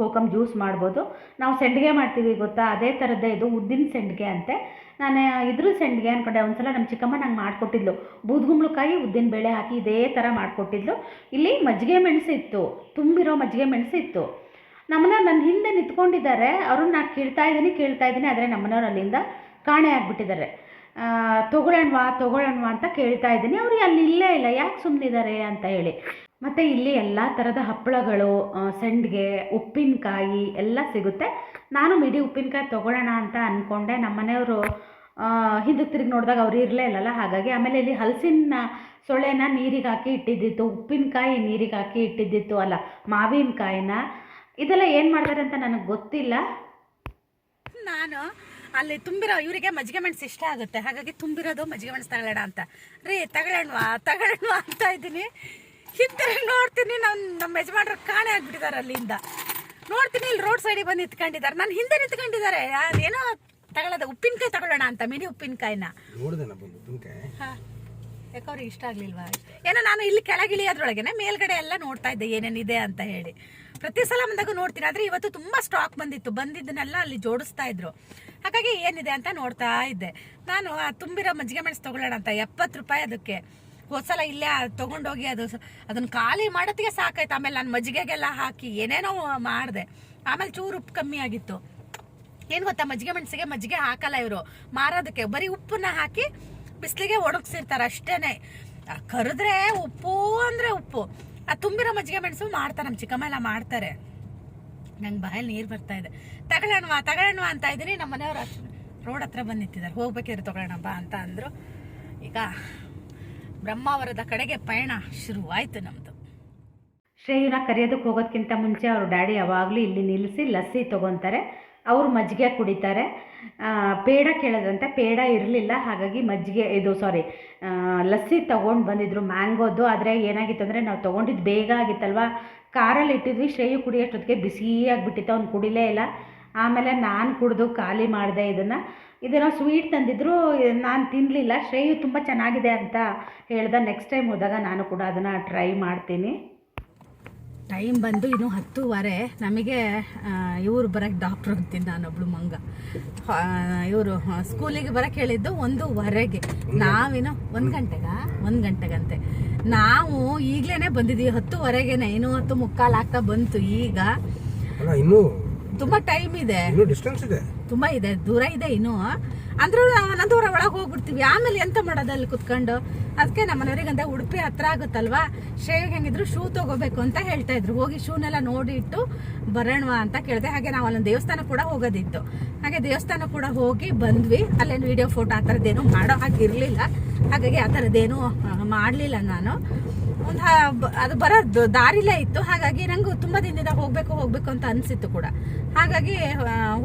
ಕೋಕಮ್ ಜ್ಯೂಸ್ ಮಾಡ್ಬೋದು. ನಾವು ಸೆಂಡಿಗೆ ಮಾಡ್ತೀವಿ ಗೊತ್ತಾ? ಅದೇ ಥರದ್ದೇ ಇದು ಉದ್ದಿನ ಸೆಂಡಿಗೆ ಅಂತೆ. ನಾನು ಇದ್ರ ಸೆಂಡಿಗೆ ಅಂದ್ಕೊಂಡೆ ಒಂದ್ಸಲ ನಮ್ಮ ಚಿಕ್ಕಮ್ಮ ನಂಗೆ ಮಾಡಿಕೊಟ್ಟಿದ್ಲು. ಬೂದ್ಗುಂಬಳಕಾಯಿ ಉದ್ದಿನ ಬೇಳೆ ಹಾಕಿ ಇದೇ ಥರ ಮಾಡಿಕೊಟ್ಟಿದ್ಲು. ಇಲ್ಲಿ ಮಜ್ಜಿಗೆ ಮೆಣಸು ಇತ್ತು. ತುಂಬಿರೋ ಮಜ್ಜಿಗೆ ಮೆಣಸು ಇತ್ತು. ನಮ್ಮನ್ನ ನನ್ನ ಹಿಂದೆ ನಿಂತ್ಕೊಂಡಿದ್ದಾರೆ. ಅವ್ರನ್ನ ನಾನು ಕೇಳ್ತಾ ಇದ್ದೀನಿ ಕೇಳ್ತಾ ಇದ್ದೀನಿ, ಆದರೆ ನಮ್ಮನವ್ರು ಅಲ್ಲಿಂದ ಕಾಣೆ ಆಗಿಬಿಟ್ಟಿದ್ದಾರೆ. ತೊಗೊಳ್ಳೋಣವಾ ತೊಗೊಳ್ಳೋಣವಾ ಅಂತ ಕೇಳ್ತಾ ಇದ್ದೀನಿ. ಅವ್ರು ಅಲ್ಲಿ ಇಲ್ಲೇ ಇಲ್ಲ, ಯಾಕೆ ಸುಮ್ಮನಿದ್ದಾರೆ ಅಂತ ಹೇಳಿ. ಮತ್ತು ಇಲ್ಲಿ ಎಲ್ಲ ಥರದ ಹಪ್ಪಳಗಳು ಸೆಂಡ್ಗೆ ಸಂಡಿಗೆ, ಉಪ್ಪಿನಕಾಯಿ ಎಲ್ಲ ಸಿಗುತ್ತೆ. ನಾನು ಮಿಡಿ ಉಪ್ಪಿನಕಾಯಿ ತೊಗೊಳ್ಳೋಣ ಅಂತ ಅಂದ್ಕೊಂಡೆ ನಮ್ಮ ಮನೆಯವರು ಹಿಂದಕ್ಕೆ ತಿರುಗಿ ನೋಡಿದಾಗ ಅವ್ರು ಇರಲೇ ಇಲ್ಲಲ್ಲ, ಹಾಗಾಗಿ ಆಮೇಲೆ ಇಲ್ಲಿ ಹಲಸಿನ ಸೊಳೆನ ನೀರಿಗೆ ಹಾಕಿ ಇಟ್ಟಿದ್ದಿತ್ತು, ಉಪ್ಪಿನಕಾಯಿ ನೀರಿಗೆ ಹಾಕಿ ಇಟ್ಟಿದ್ದಿತ್ತು ಅಲ್ಲ, ಮಾವಿನಕಾಯಿನ. ಇದೆಲ್ಲ ಏನು ಮಾಡ್ತಾರೆ ಅಂತ ನನಗೆ ಗೊತ್ತಿಲ್ಲ. ನಾನು ಅಲ್ಲಿ ತುಂಬಿರೋ ಇವರಿಗೆ ಮಜ್ಜಿಗೆ ಮೆಣಸು ಇಷ್ಟ ಆಗುತ್ತೆ. ಹಾಗಾಗಿ ತುಂಬಿರೋದು ಮಜ್ಜಿಗೆ ಮೆಣಸು ತಗೊಳ್ಳೋಣ ಅಂತ. ರೀ ತಗೊಳ್ಳೋಣವಾ ತಗೊಳ್ಳೋಣವಾ ಅಂತ ಇದ್ದೀನಿ. ಹಿಂತಿರುಗಿ ನೋಡ್ತೀನಿ. ನಮ್ಮ ನಮ್ಮ ಯಜಮಾನ್ರು ಕಾಣೆ ಆಗ್ಬಿಟ್ಟಿದ್ದಾರೆ ಅಲ್ಲಿಂದ. ನೋಡ್ತೀನಿ ಇಲ್ಲಿ ರೋಡ್ ಸೈಡಿಗೆ ಬಂದು ನಿಂತ್ಕೊಂಡಿದ್ದಾರೆ. ನಾನು ಹಿಂದೆ ನಿಂತ್ಕೊಂಡಿದ್ದಾರೆ. ಏನೋ ತಗೊಳ್ಳೋದು. ಉಪ್ಪಿನಕಾಯಿ ತಗೊಳ್ಳೋಣ ಅಂತ ಮಿನಿ ಉಪ್ಪಿನಕಾಯಿನ. ಯಾಕೋ ಅವ್ರಿಗೆ ಇಷ್ಟ ಆಗ್ಲಿಲ್ವಾ? ಏನೋ ನಾನು ಇಲ್ಲಿ ಕೆಳಗಿಳಿಯೋದ್ರೊಳಗೆ ಮೇಲ್ಗಡೆ ಎಲ್ಲ ನೋಡ್ತಾ ಇದ್ದೆ ಏನೇನಿದೆ ಅಂತ ಹೇಳಿ. ಪ್ರತಿ ಸಲ ಬಂದಾಗ ನೋಡ್ತೀನಿ ಆದ್ರೆ ಇವತ್ತು ತುಂಬಾ ಸ್ಟಾಕ್ ಬಂದಿತ್ತು. ಬಂದಿದ್ದನ್ನೆಲ್ಲ ಅಲ್ಲಿ ಜೋಡಿಸ್ತಾ ಇದ್ರು. ಹಾಗಾಗಿ ಏನಿದೆ ಅಂತ ನೋಡ್ತಾ ಇದ್ದೆ. ನಾನು ಆ ತುಂಬಿರೋ ಮಜ್ಜಿಗೆ ಮೆಣಸು ತಗೊಳ್ಳೋಣ ಅಂತ ಎಪ್ಪತ್ತು ರೂಪಾಯಿ ಅದಕ್ಕೆ. ಹೋದ್ಸಲ ಇಲ್ಲೇ ತಗೊಂಡೋಗಿ ಅದು ಅದನ್ನ ಖಾಲಿ ಮಾಡೋತ್ತಿಗೆ ಸಾಕಾಯ್ತು. ಆಮೇಲೆ ನಾನು ಮಜ್ಜಿಗೆಗೆಲ್ಲ ಹಾಕಿ ಏನೇನೋ ಮಾಡಿದೆ. ಆಮೇಲೆ ಚೂರು ಉಪ್ಪು ಕಮ್ಮಿ ಆಗಿತ್ತು. ಏನು ಗೊತ್ತಾ? ಮಜ್ಜಿಗೆ ಮೆಣಸಿಗೆ ಮಜ್ಜಿಗೆ ಹಾಕಲ್ಲ ಇವರು. ಮಾರೋದಕ್ಕೆ ಬರೀ ಉಪ್ಪನ್ನ ಹಾಕಿ ಬಿಸಿಲಿಗೆ ಒಣಗಿಸಿರ್ತಾರೆ ಅಷ್ಟೇನೆ. ಆ, ಕರೆದ್ರೆ ಉಪ್ಪು ಅಂದ್ರೆ ಉಪ್ಪು. ಆ ತುಂಬಿರೋ ಮಜ್ಜಿಗೆ ಮೆಣಸು ಮಾಡ್ತಾರೆ ನಮ್ಮ ಚಿಕ್ಕಮ್ಮ ಎಲ್ಲ ಮಾಡ್ತಾರೆ. ನಂಗೆ ಬಾಯಲ್ಲಿ ನೀರು ಬರ್ತಾ ಇದೆ. ತಗೊಳ್ಳೋಣವಾ ತಗೊಳ್ಳೋಣವಾ ಅಂತ ಇದ್ದೀನಿ. ನಮ್ಮ ಮನೆಯವರು ರೋಡ್ ಹತ್ರ ಬಂದು ನಿಂತಿದ್ದಾರೆ ಹೋಗ್ಬೇಕಿದ್ರೆ ತಗೊಳ್ಳೋಣ ಬಾ ಅಂತ ಅಂದರು. ಈಗ ಬ್ರಹ್ಮಾವರದ ಕಡೆಗೆ ಪಯಣ ಶುರುವಾಯಿತು ನಮ್ಮದು ಶ್ರೇಯುನ ಕರೆಯೋದಕ್ಕೆ ಹೋಗೋದಕ್ಕಿಂತ ಮುಂಚೆ ಅವ್ರ ಡ್ಯಾಡಿ ಯಾವಾಗಲೂ ಇಲ್ಲಿ ನಿಲ್ಲಿಸಿ ಲಸ್ಸಿ ತೊಗೊತಾರೆ. ಅವರು ಮಜ್ಜಿಗೆ ಕುಡಿತಾರೆ. ಪೇಡ ಕೇಳಿದ್ರಂತೆ ಪೇಡ ಇರಲಿಲ್ಲ, ಹಾಗಾಗಿ ಮಜ್ಜಿಗೆ ಇದು ಸಾರಿ ಲಸ್ಸಿ ತೊಗೊಂಡು ಬಂದಿದ್ರು ಮ್ಯಾಂಗೋದು, ಆದರೆ ಏನಾಗಿತ್ತು ಅಂದರೆ ನಾವು ತೊಗೊಂಡಿದ್ದು ಬೇಗ ಆಗಿತ್ತಲ್ವ? ಕಾರಲ್ಲಿ ಇಟ್ಟಿದ್ವಿ, ಶ್ರೇಯು ಕುಡಿಯೋಷ್ಟೊತ್ತಿಗೆ ಬಿಸಿ ಆಗಿಬಿಟ್ಟಿತ್ತು, ಅವ್ನು ಕುಡಿಲೇ ಇಲ್ಲ. ಆಮೇಲೆ ನಾನು ಕುಡಿದು ಖಾಲಿ ಮಾಡಿದೆ ಇದನ್ನು. ಇದನ್ನು ಸ್ವೀಟ್ ತಂದಿದ್ರು, ನಾನು ತಿನ್ನಲಿಲ್ಲ ಶ್ರೇಯು ತುಂಬ ಚೆನ್ನಾಗಿದೆ ಅಂತ ಹೇಳ್ದೆ ನೆಕ್ಸ್ಟ್ ಟೈಮ್ ಹೋದಾಗ ನಾನು ಕೂಡ ಅದನ್ನು ಟ್ರೈ ಮಾಡ್ತೀನಿ. ಟೈಮ್ ಬಂದು ಇನ್ನು ಹತ್ತುವರೆ. ನಮಗೆ ಇವರು ಬರೋಕ್ಕೆ ಡಾಕ್ಟ್ರ್ ಅಂತೀನಿ ನಾನೊಬ್ಳು ಮಂಗ. ಇವರು ಸ್ಕೂಲಿಗೆ ಬರೋಕ್ಕೆ ಹೇಳಿದ್ದು ಒಂದೂವರೆಗೆ. ನಾವಿನ್ನು ಒಂದು ಗಂಟೆಗ? ಒಂದು ಗಂಟೆಗಂತೆ. ನಾವು ಈಗಲೇ ಬಂದಿದ್ದೀವಿ ಹತ್ತುವರೆಗೆನೆ. ಇನ್ನು ಹತ್ತು ಮುಕ್ಕಾಲು ಆಗ್ತಾ ಬಂತು ಈಗ. ಇನ್ನೂ ತುಂಬ ಟೈಮ್ ಇದೆ. ಡಿಸ್ಟೆನ್ಸ್ ಇದೆ. ತುಂಬಾ ಇದೆ, ದೂರ ಇದೆ ಇನ್ನು ಅಂದ್ರೂ ನಾವು ನಂದೂರ ಒಳಗೆ ಹೋಗ್ಬಿಡ್ತೀವಿ. ಆಮೇಲೆ ಎಂತ ಮಾಡೋದು ಅಲ್ಲಿ ಕುತ್ಕೊಂಡು? ಅದಕ್ಕೆ ನಮ್ಮ ಮನೆಯವರಿಗಂತ ಉಡುಪಿ ಹತ್ರ ಆಗುತ್ತಲ್ವಾ? ಶೇಗ್ ಹೆಂಗಿದ್ರು ಶೂ ತಗೋಬೇಕು ಅಂತ ಹೇಳ್ತಾ ಇದ್ರು. ಹೋಗಿ ಶೂನೆಲ್ಲ ನೋಡಿ ಇಟ್ಟು ಬರೋಣವಾ ಅಂತ ಕೇಳಿದೆ. ಹಾಗೆ ನಾವು ಅಲ್ಲೊಂದು ದೇವಸ್ಥಾನ ಕೂಡ ಹೋಗೋದಿತ್ತು. ಹಾಗೆ ದೇವಸ್ಥಾನ ಕೂಡ ಹೋಗಿ ಬಂದ್ವಿ. ಅಲ್ಲೇನು ವಿಡಿಯೋ ಫೋಟೋ ಆ ಥರದ್ದೇನು ಮಾಡೋ ಹಾಗೆ ಇರಲಿಲ್ಲ ಹಾಗಾಗಿ ಆ ಥರದ್ದೇನು ಮಾಡಲಿಲ್ಲ ನಾನು. ಒಂದು ಅದು ಬರೋದು, ದಾರಿಲೇ ಇತ್ತು. ಹಾಗಾಗಿ ನಂಗೆ ತುಂಬ ದಿನದಿಂದ ಹೋಗಬೇಕು ಹೋಗಬೇಕು ಅಂತ ಅನಿಸಿತ್ತು ಕೂಡ. ಹಾಗಾಗಿ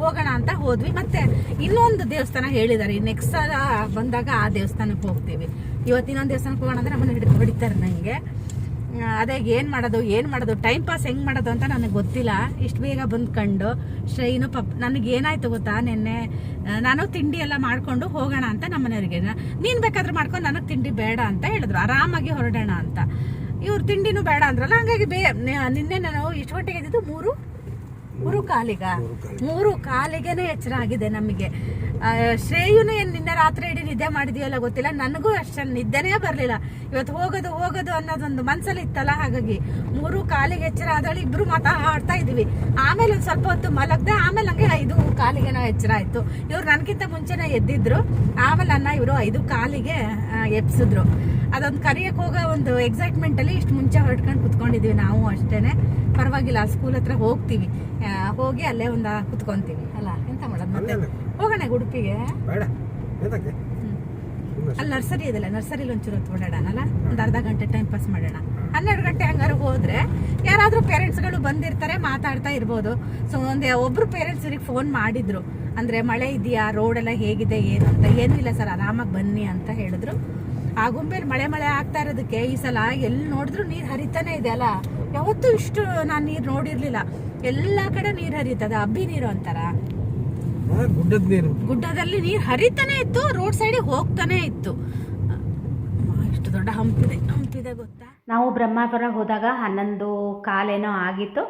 ಹೋಗೋಣ ಅಂತ ಹೋದ್ವಿ. ಮತ್ತೆ ಇನ್ನೊಂದು ದೇವಸ್ಥಾನ ಹೇಳಿದ್ದಾರೆ ನೆಕ್ಸ್ಟ್ ಬಂದಾಗ ಆ ದೇವಸ್ಥಾನಕ್ಕೆ ಹೋಗ್ತೀವಿ. ಇವತ್ತಿನೊಂದು ದೇವಸ್ಥಾನಕ್ಕೆ ಹೋಗೋಣ ಅಂದ್ರೆ ನಮ್ಮನ್ನ ಹಿಡಿದು ಹೊಡಿತಾರೆ ನನಗೆ ಅದೇ ಏನು ಮಾಡೋದು ಏನು ಮಾಡೋದು ಟೈಮ್ ಪಾಸ್ ಹೆಂಗೆ ಮಾಡೋದು ಅಂತ ನನಗೆ ಗೊತ್ತಿಲ್ಲ. ಇಷ್ಟು ಬೇಗ ಬಂದ್ಕೊಂಡು ಶ್ರೈನು ಪಪ್ ನನಗೆ ಏನಾಯ್ತು ಗೊತ್ತಾ? ನಿನ್ನೆ ನಾನು ತಿಂಡಿ ಎಲ್ಲ ಮಾಡ್ಕೊಂಡು ಹೋಗೋಣ ಅಂತ ನಮ್ಮ ಮನೆಯವ್ರಿಗೆ ನೀನು ಬೇಕಾದ್ರೆ ಮಾಡ್ಕೊಂಡು ನನಗೆ ತಿಂಡಿ ಬೇಡ ಅಂತ ಹೇಳಿದ್ರು. ಆರಾಮಾಗಿ ಹೊರಡೋಣ ಅಂತ. ಇವ್ರು ತಿಂಡಿನೂ ಬೇಡ ಅಂದ್ರಲ್ಲ ಹಂಗಾಗಿ ಬೇ ನಿನ್ನೆ ನಾನು ಇಷ್ಟು ಗಂಟೆಗೆ ಇದ್ದಿದ್ದು ಮೂರು ಮೂರು ಕಾಲಿಗ? ಮೂರು ಕಾಲಿಗೆ. ಕಾಲಿಗೆನೆ ಎಚ್ಚರ ಆಗಿದೆ ನಮಗೆ. ಶ್ರೇಯುನು ಏನು ನಿನ್ನೆ ರಾತ್ರಿ ಇಡೀ ನಿದ್ದೆ ಮಾಡಿದೆಯಲ್ಲ ಗೊತ್ತಿಲ್ಲ. ನನಗೂ ಅಷ್ಟು ನಿದ್ದೆನೇ ಬರಲಿಲ್ಲ. ಇವತ್ತು ಹೋಗೋದು ಹೋಗೋದು ಅನ್ನೋದೊಂದು ಮನ್ಸಲ್ಲಿ ಇತ್ತಲ್ಲ? ಹಾಗಾಗಿ ಮೂರು ಕಾಲಿಗೆ ಎಚ್ಚರ ಆದಳು ಇಬ್ರು ಮಾತಾಡ್ತಾ ಇದ್ವಿ. ಆಮೇಲೆ ಒಂದು ಸ್ವಲ್ಪ ಹೊತ್ತು ಮಲಗ್ದೆ ಆಮೇಲೆ ನಂಗೆ ಐದು ಕಾಲಿಗೆ ನಾವು ಎಚ್ಚರ ಆಯ್ತು. ಇವ್ರು ನನಗಿಂತ ಮುಂಚೆನೇ ಎದ್ದಿದ್ರು. ಆಮೇಲೆ ಅನ್ನ ಇವರು ಐದು ಕಾಲಿಗೆ ಎಪ್ಸಿದ್ರು ಅದೊಂದು ಕರಿಯಕ್ಕೆ ಹೋಗೋ ಒಂದು ಎಕ್ಸೈಟ್ಮೆಂಟ್ ಅಲ್ಲಿ ಇಷ್ಟು ಮುಂಚೆ ಹೊರಟ್ಕೊಂಡು ಕುತ್ಕೊಂಡಿದೀವಿ ನಾವು ಅಷ್ಟೇನೆ. ಪರವಾಗಿಲ್ಲ ಸ್ಕೂಲ್ ಹತ್ರ ಹೋಗ್ತೀವಿ. ಹೋಗಿ ಅಲ್ಲೇ ಒಂದು ಕುತ್ಕೊಂತೀವಿ. ಅಲ್ಲ ಎಂತ ಮಾಡೋದು ಮತ್ತೆ? ಹೋಗೋಣ ಉಡುಪಿಗೆ ಅಲ್ಲಿ ನರ್ಸರಿ ಇದೆಲ್ಲ ನರ್ಸರಿಲಿ ಒಂಚೂರು ಓಡಾಡೋಣಲ್ಲ ಒಂದು ಅರ್ಧ ಗಂಟೆ ಟೈಮ್ ಪಾಸ್ ಮಾಡೋಣ. ಹನ್ನೆರಡು ಗಂಟೆ ಹಂಗಾರು ಹೋದ್ರೆ ಯಾರಾದರೂ ಪೇರೆಂಟ್ಸ್ಗಳು ಬಂದಿರ್ತಾರೆ ಮಾತಾಡ್ತಾ ಇರ್ಬೋದು. ಸೊ ಒಂದು ಒಬ್ರು ಪೇರೆಂಟ್ಸ್ ಇವ್ರಿಗೆ ಫೋನ್ ಮಾಡಿದ್ರು. ಅಂದ್ರೆ ಮಳೆ ಇದೆಯಾ ರೋಡ್ ಎಲ್ಲ ಹೇಗಿದೆ ಏನು ಅಂತ? ಏನೂ ಇಲ್ಲ ಸರ್ ಆರಾಮಾಗಿ ಬನ್ನಿ ಅಂತ ಹೇಳಿದ್ರು. ಆಗುಂಬೇಲಿ ಮಳೆ ಮಳೆ ಆಗ್ತಾ ಇರೋದಕ್ಕೆ ಈ ಸಲ ಎಲ್ಲಿ ನೋಡಿದ್ರು ನೀರು ಹರಿತಾನೆ ಇದೆ ಅಲ್ಲ? ಯಾವತ್ತೂ ಇಷ್ಟು ನಾನು ನೀರು ನೋಡಿರ್ಲಿಲ್ಲ. ಎಲ್ಲ ಕಡೆ ನೀರು ಹರಿತದ ಅಬ್ಬಿ ನೀರು ಅಂತಾರ. ಆ, ಗುಡ್ಡದ ನೀರು ಗುಡ್ಡದಲ್ಲಿ ನೀರು ಹರಿತಾನೆ ಇತ್ತು ರೋಡ್ ಸೈಡಿಗೆ ಹೋಗ್ತಾನೆ ಇತ್ತು. ಎಷ್ಟು ಇಷ್ಟು ದೊಡ್ಡ ಹಂಪಿದೆ ಹಂಪಿದೆ ಗೊತ್ತಾ? ನಾವು ಬ್ರಹ್ಮಾವರ ಹೋದಾಗ ಹನ್ನೊಂದು ಕಾಲೇನೋ ಆಗಿತ್ತು.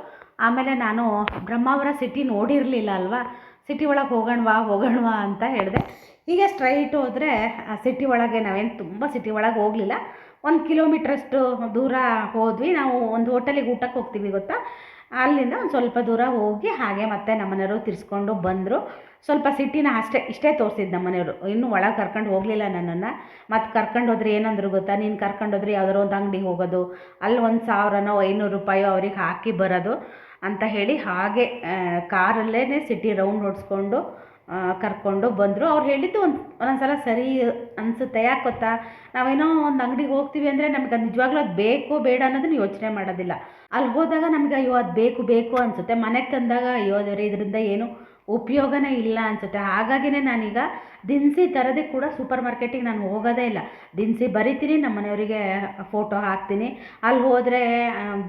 ಆಮೇಲೆ ನಾನು ಬ್ರಹ್ಮಾವರ ಸಿಟಿ ನೋಡಿರಲಿಲ್ಲ ಅಲ್ವಾ? ಸಿಟಿ ಒಳಗೆ ಹೋಗೋಣವಾ ಹೋಗೋಣವಾ ಅಂತ ಹೇಳಿದೆ. ಹೀಗೆ ಸ್ಟ್ರೈಟ್ ಹೋದರೆ ಸಿಟಿ ಒಳಗೆ ನಾವೇನು ತುಂಬ ಸಿಟಿ ಒಳಗೆ ಹೋಗಲಿಲ್ಲ. ಒಂದು ಕಿಲೋಮೀಟ್ರಷ್ಟು ದೂರ ಹೋದ್ವಿ. ನಾವು ಒಂದು ಹೋಟೆಲಿಗೆ ಊಟಕ್ಕೆ ಹೋಗ್ತೀವಿ ಗೊತ್ತಾ? ಅಲ್ಲಿಂದ ಒಂದು ಸ್ವಲ್ಪ ದೂರ ಹೋಗಿ ಹಾಗೆ ಮತ್ತೆ ನಮ್ಮನೆಯವರು ತಿರ್ಸ್ಕೊಂಡು ಬಂದರು. ಸ್ವಲ್ಪ ಸಿಟ್ಟಿನ ಅಷ್ಟೇ, ಇಷ್ಟೇ ತೋರಿಸಿದ್ದು ನಮ್ಮನೆಯವರು. ಇನ್ನೂ ಒಳಗೆ ಕರ್ಕೊಂಡು ಹೋಗಲಿಲ್ಲ ನನ್ನನ್ನು. ಮತ್ತು ಕರ್ಕೊಂಡು ಹೋದ್ರೆ ಏನಂದ್ರು ಗೊತ್ತಾ? ನೀನು ಕರ್ಕೊಂಡು ಹೋದ್ರೆ ಯಾವ್ದಾರು ಒಂದು ಅಂಗಡಿಗೆ ಹೋಗೋದು. ಅಲ್ಲಿ ಒಂದು ಸಾವಿರನೋ ಐನೂರು ರೂಪಾಯೋ ಅವ್ರಿಗೆ ಹಾಕಿ ಬರೋದು ಅಂತ ಹೇಳಿ ಹಾಗೆ ಕಾರಲ್ಲೇ ಸಿಟಿ ರೌಂಡ್ ಹೊಡ್ಸ್ಕೊಂಡು ಕರ್ಕೊಂಡು ಬಂದರು. ಅವ್ರು ಹೇಳಿದ್ದು ಒಂದು, ಒಂದೊಂದ್ಸಲ ಸರಿ ಅನಿಸುತ್ತೆ. ಯಾಕೆ ಗೊತ್ತಾ? ನಾವೇನೋ ಒಂದು ಅಂಗಡಿಗೆ ಹೋಗ್ತೀವಿ ಅಂದರೆ ನಮ್ಗೆ ಅದು ನಿಜವಾಗ್ಲೂ ಅದು ಬೇಕು ಬೇಡ ಅನ್ನೋದನ್ನ ಯೋಚನೆ ಮಾಡೋದಿಲ್ಲ. ಅಲ್ಲಿ ಹೋದಾಗ ನಮಗೆ ಅಯ್ಯೋ ಅದು ಬೇಕು ಬೇಕು ಅನಿಸುತ್ತೆ. ಮನೆಗೆ ತಂದಾಗ ಅಯ್ಯೋ ಅದರ ಇದರಿಂದ ಏನು ಉಪಯೋಗನೇ ಇಲ್ಲ ಅನಿಸುತ್ತೆ. ಹಾಗಾಗಿನೇ ನಾನೀಗ ದಿನಸಿ ತರೋದಕ್ಕೆ ಕೂಡ ಸೂಪರ್ ಮಾರ್ಕೆಟಿಗೆ ನಾನು ಹೋಗೋದೇ ಇಲ್ಲ. ದಿನಸಿ ಬರಿತೀನಿ, ನಮ್ಮ ಮನೆಯವರಿಗೆ ಫೋಟೋ ಹಾಕ್ತೀನಿ. ಅಲ್ಲಿ ಹೋದರೆ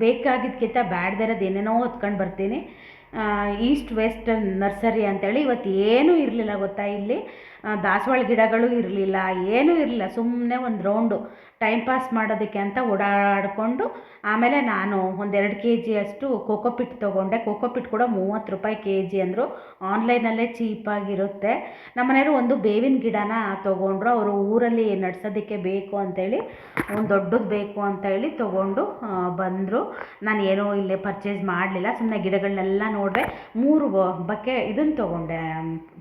ಬೇಕಾಗಿದ್ದಕ್ಕಿಂತ ಬ್ಯಾಡ್ದಿರೋದು ಏನೇನೋ ಹೊತ್ಕೊಂಡು ಬರ್ತೀನಿ. ಈಸ್ಟ್ ವೆಸ್ಟ್ ನರ್ಸರಿ ಅಂತೇಳಿ ಇವತ್ತು ಏನೂ ಇರಲಿಲ್ಲ ಗೊತ್ತಾ ಇಲ್ಲಿ. ದಾಸವಾಳ ಗಿಡಗಳು ಇರಲಿಲ್ಲ, ಏನೂ ಇರಲಿಲ್ಲ. ಸುಮ್ಮನೆ ಒಂದು ರೌಂಡು. ಟೈಮ್ ಪಾಸ್ ಮಾಡೋದಕ್ಕೆ ಅಂತ ಓಡಾಡಿಕೊಂಡು ಆಮೇಲೆ ನಾನು ಒಂದೆರಡು ಕೆ ಜಿಯಷ್ಟು ಕೋಕೋಪಿಟ್ ತೊಗೊಂಡೆ. ಕೋಕೋಪಿಟ್ ಕೂಡ ಮೂವತ್ತು ರೂಪಾಯಿ ಕೆ ಜಿ ಅಂದರು ಆನ್ಲೈನಲ್ಲೇ ಚೀಪಾಗಿರುತ್ತೆ ನಮ್ಮ ಮನೆಯವರು ಒಂದು ಬೇವಿನ ಗಿಡನ ತೊಗೊಂಡ್ರು. ಅವರು ಊರಲ್ಲಿ ನಡ್ಸೋದಕ್ಕೆ ಬೇಕು ಅಂತೇಳಿ, ಒಂದು ದೊಡ್ಡದು ಬೇಕು ಅಂತ ಹೇಳಿ ತೊಗೊಂಡು ಬಂದರು. ನಾನು ಏನೂ ಇಲ್ಲೇ ಪರ್ಚೇಸ್ ಮಾಡಲಿಲ್ಲ. ಸುಮ್ಮನೆ ಗಿಡಗಳನ್ನೆಲ್ಲ ನೋಡಿದೆ. ಮೂರು ಬಕ್ಕೆ ಇದನ್ನು ತೊಗೊಂಡೆ.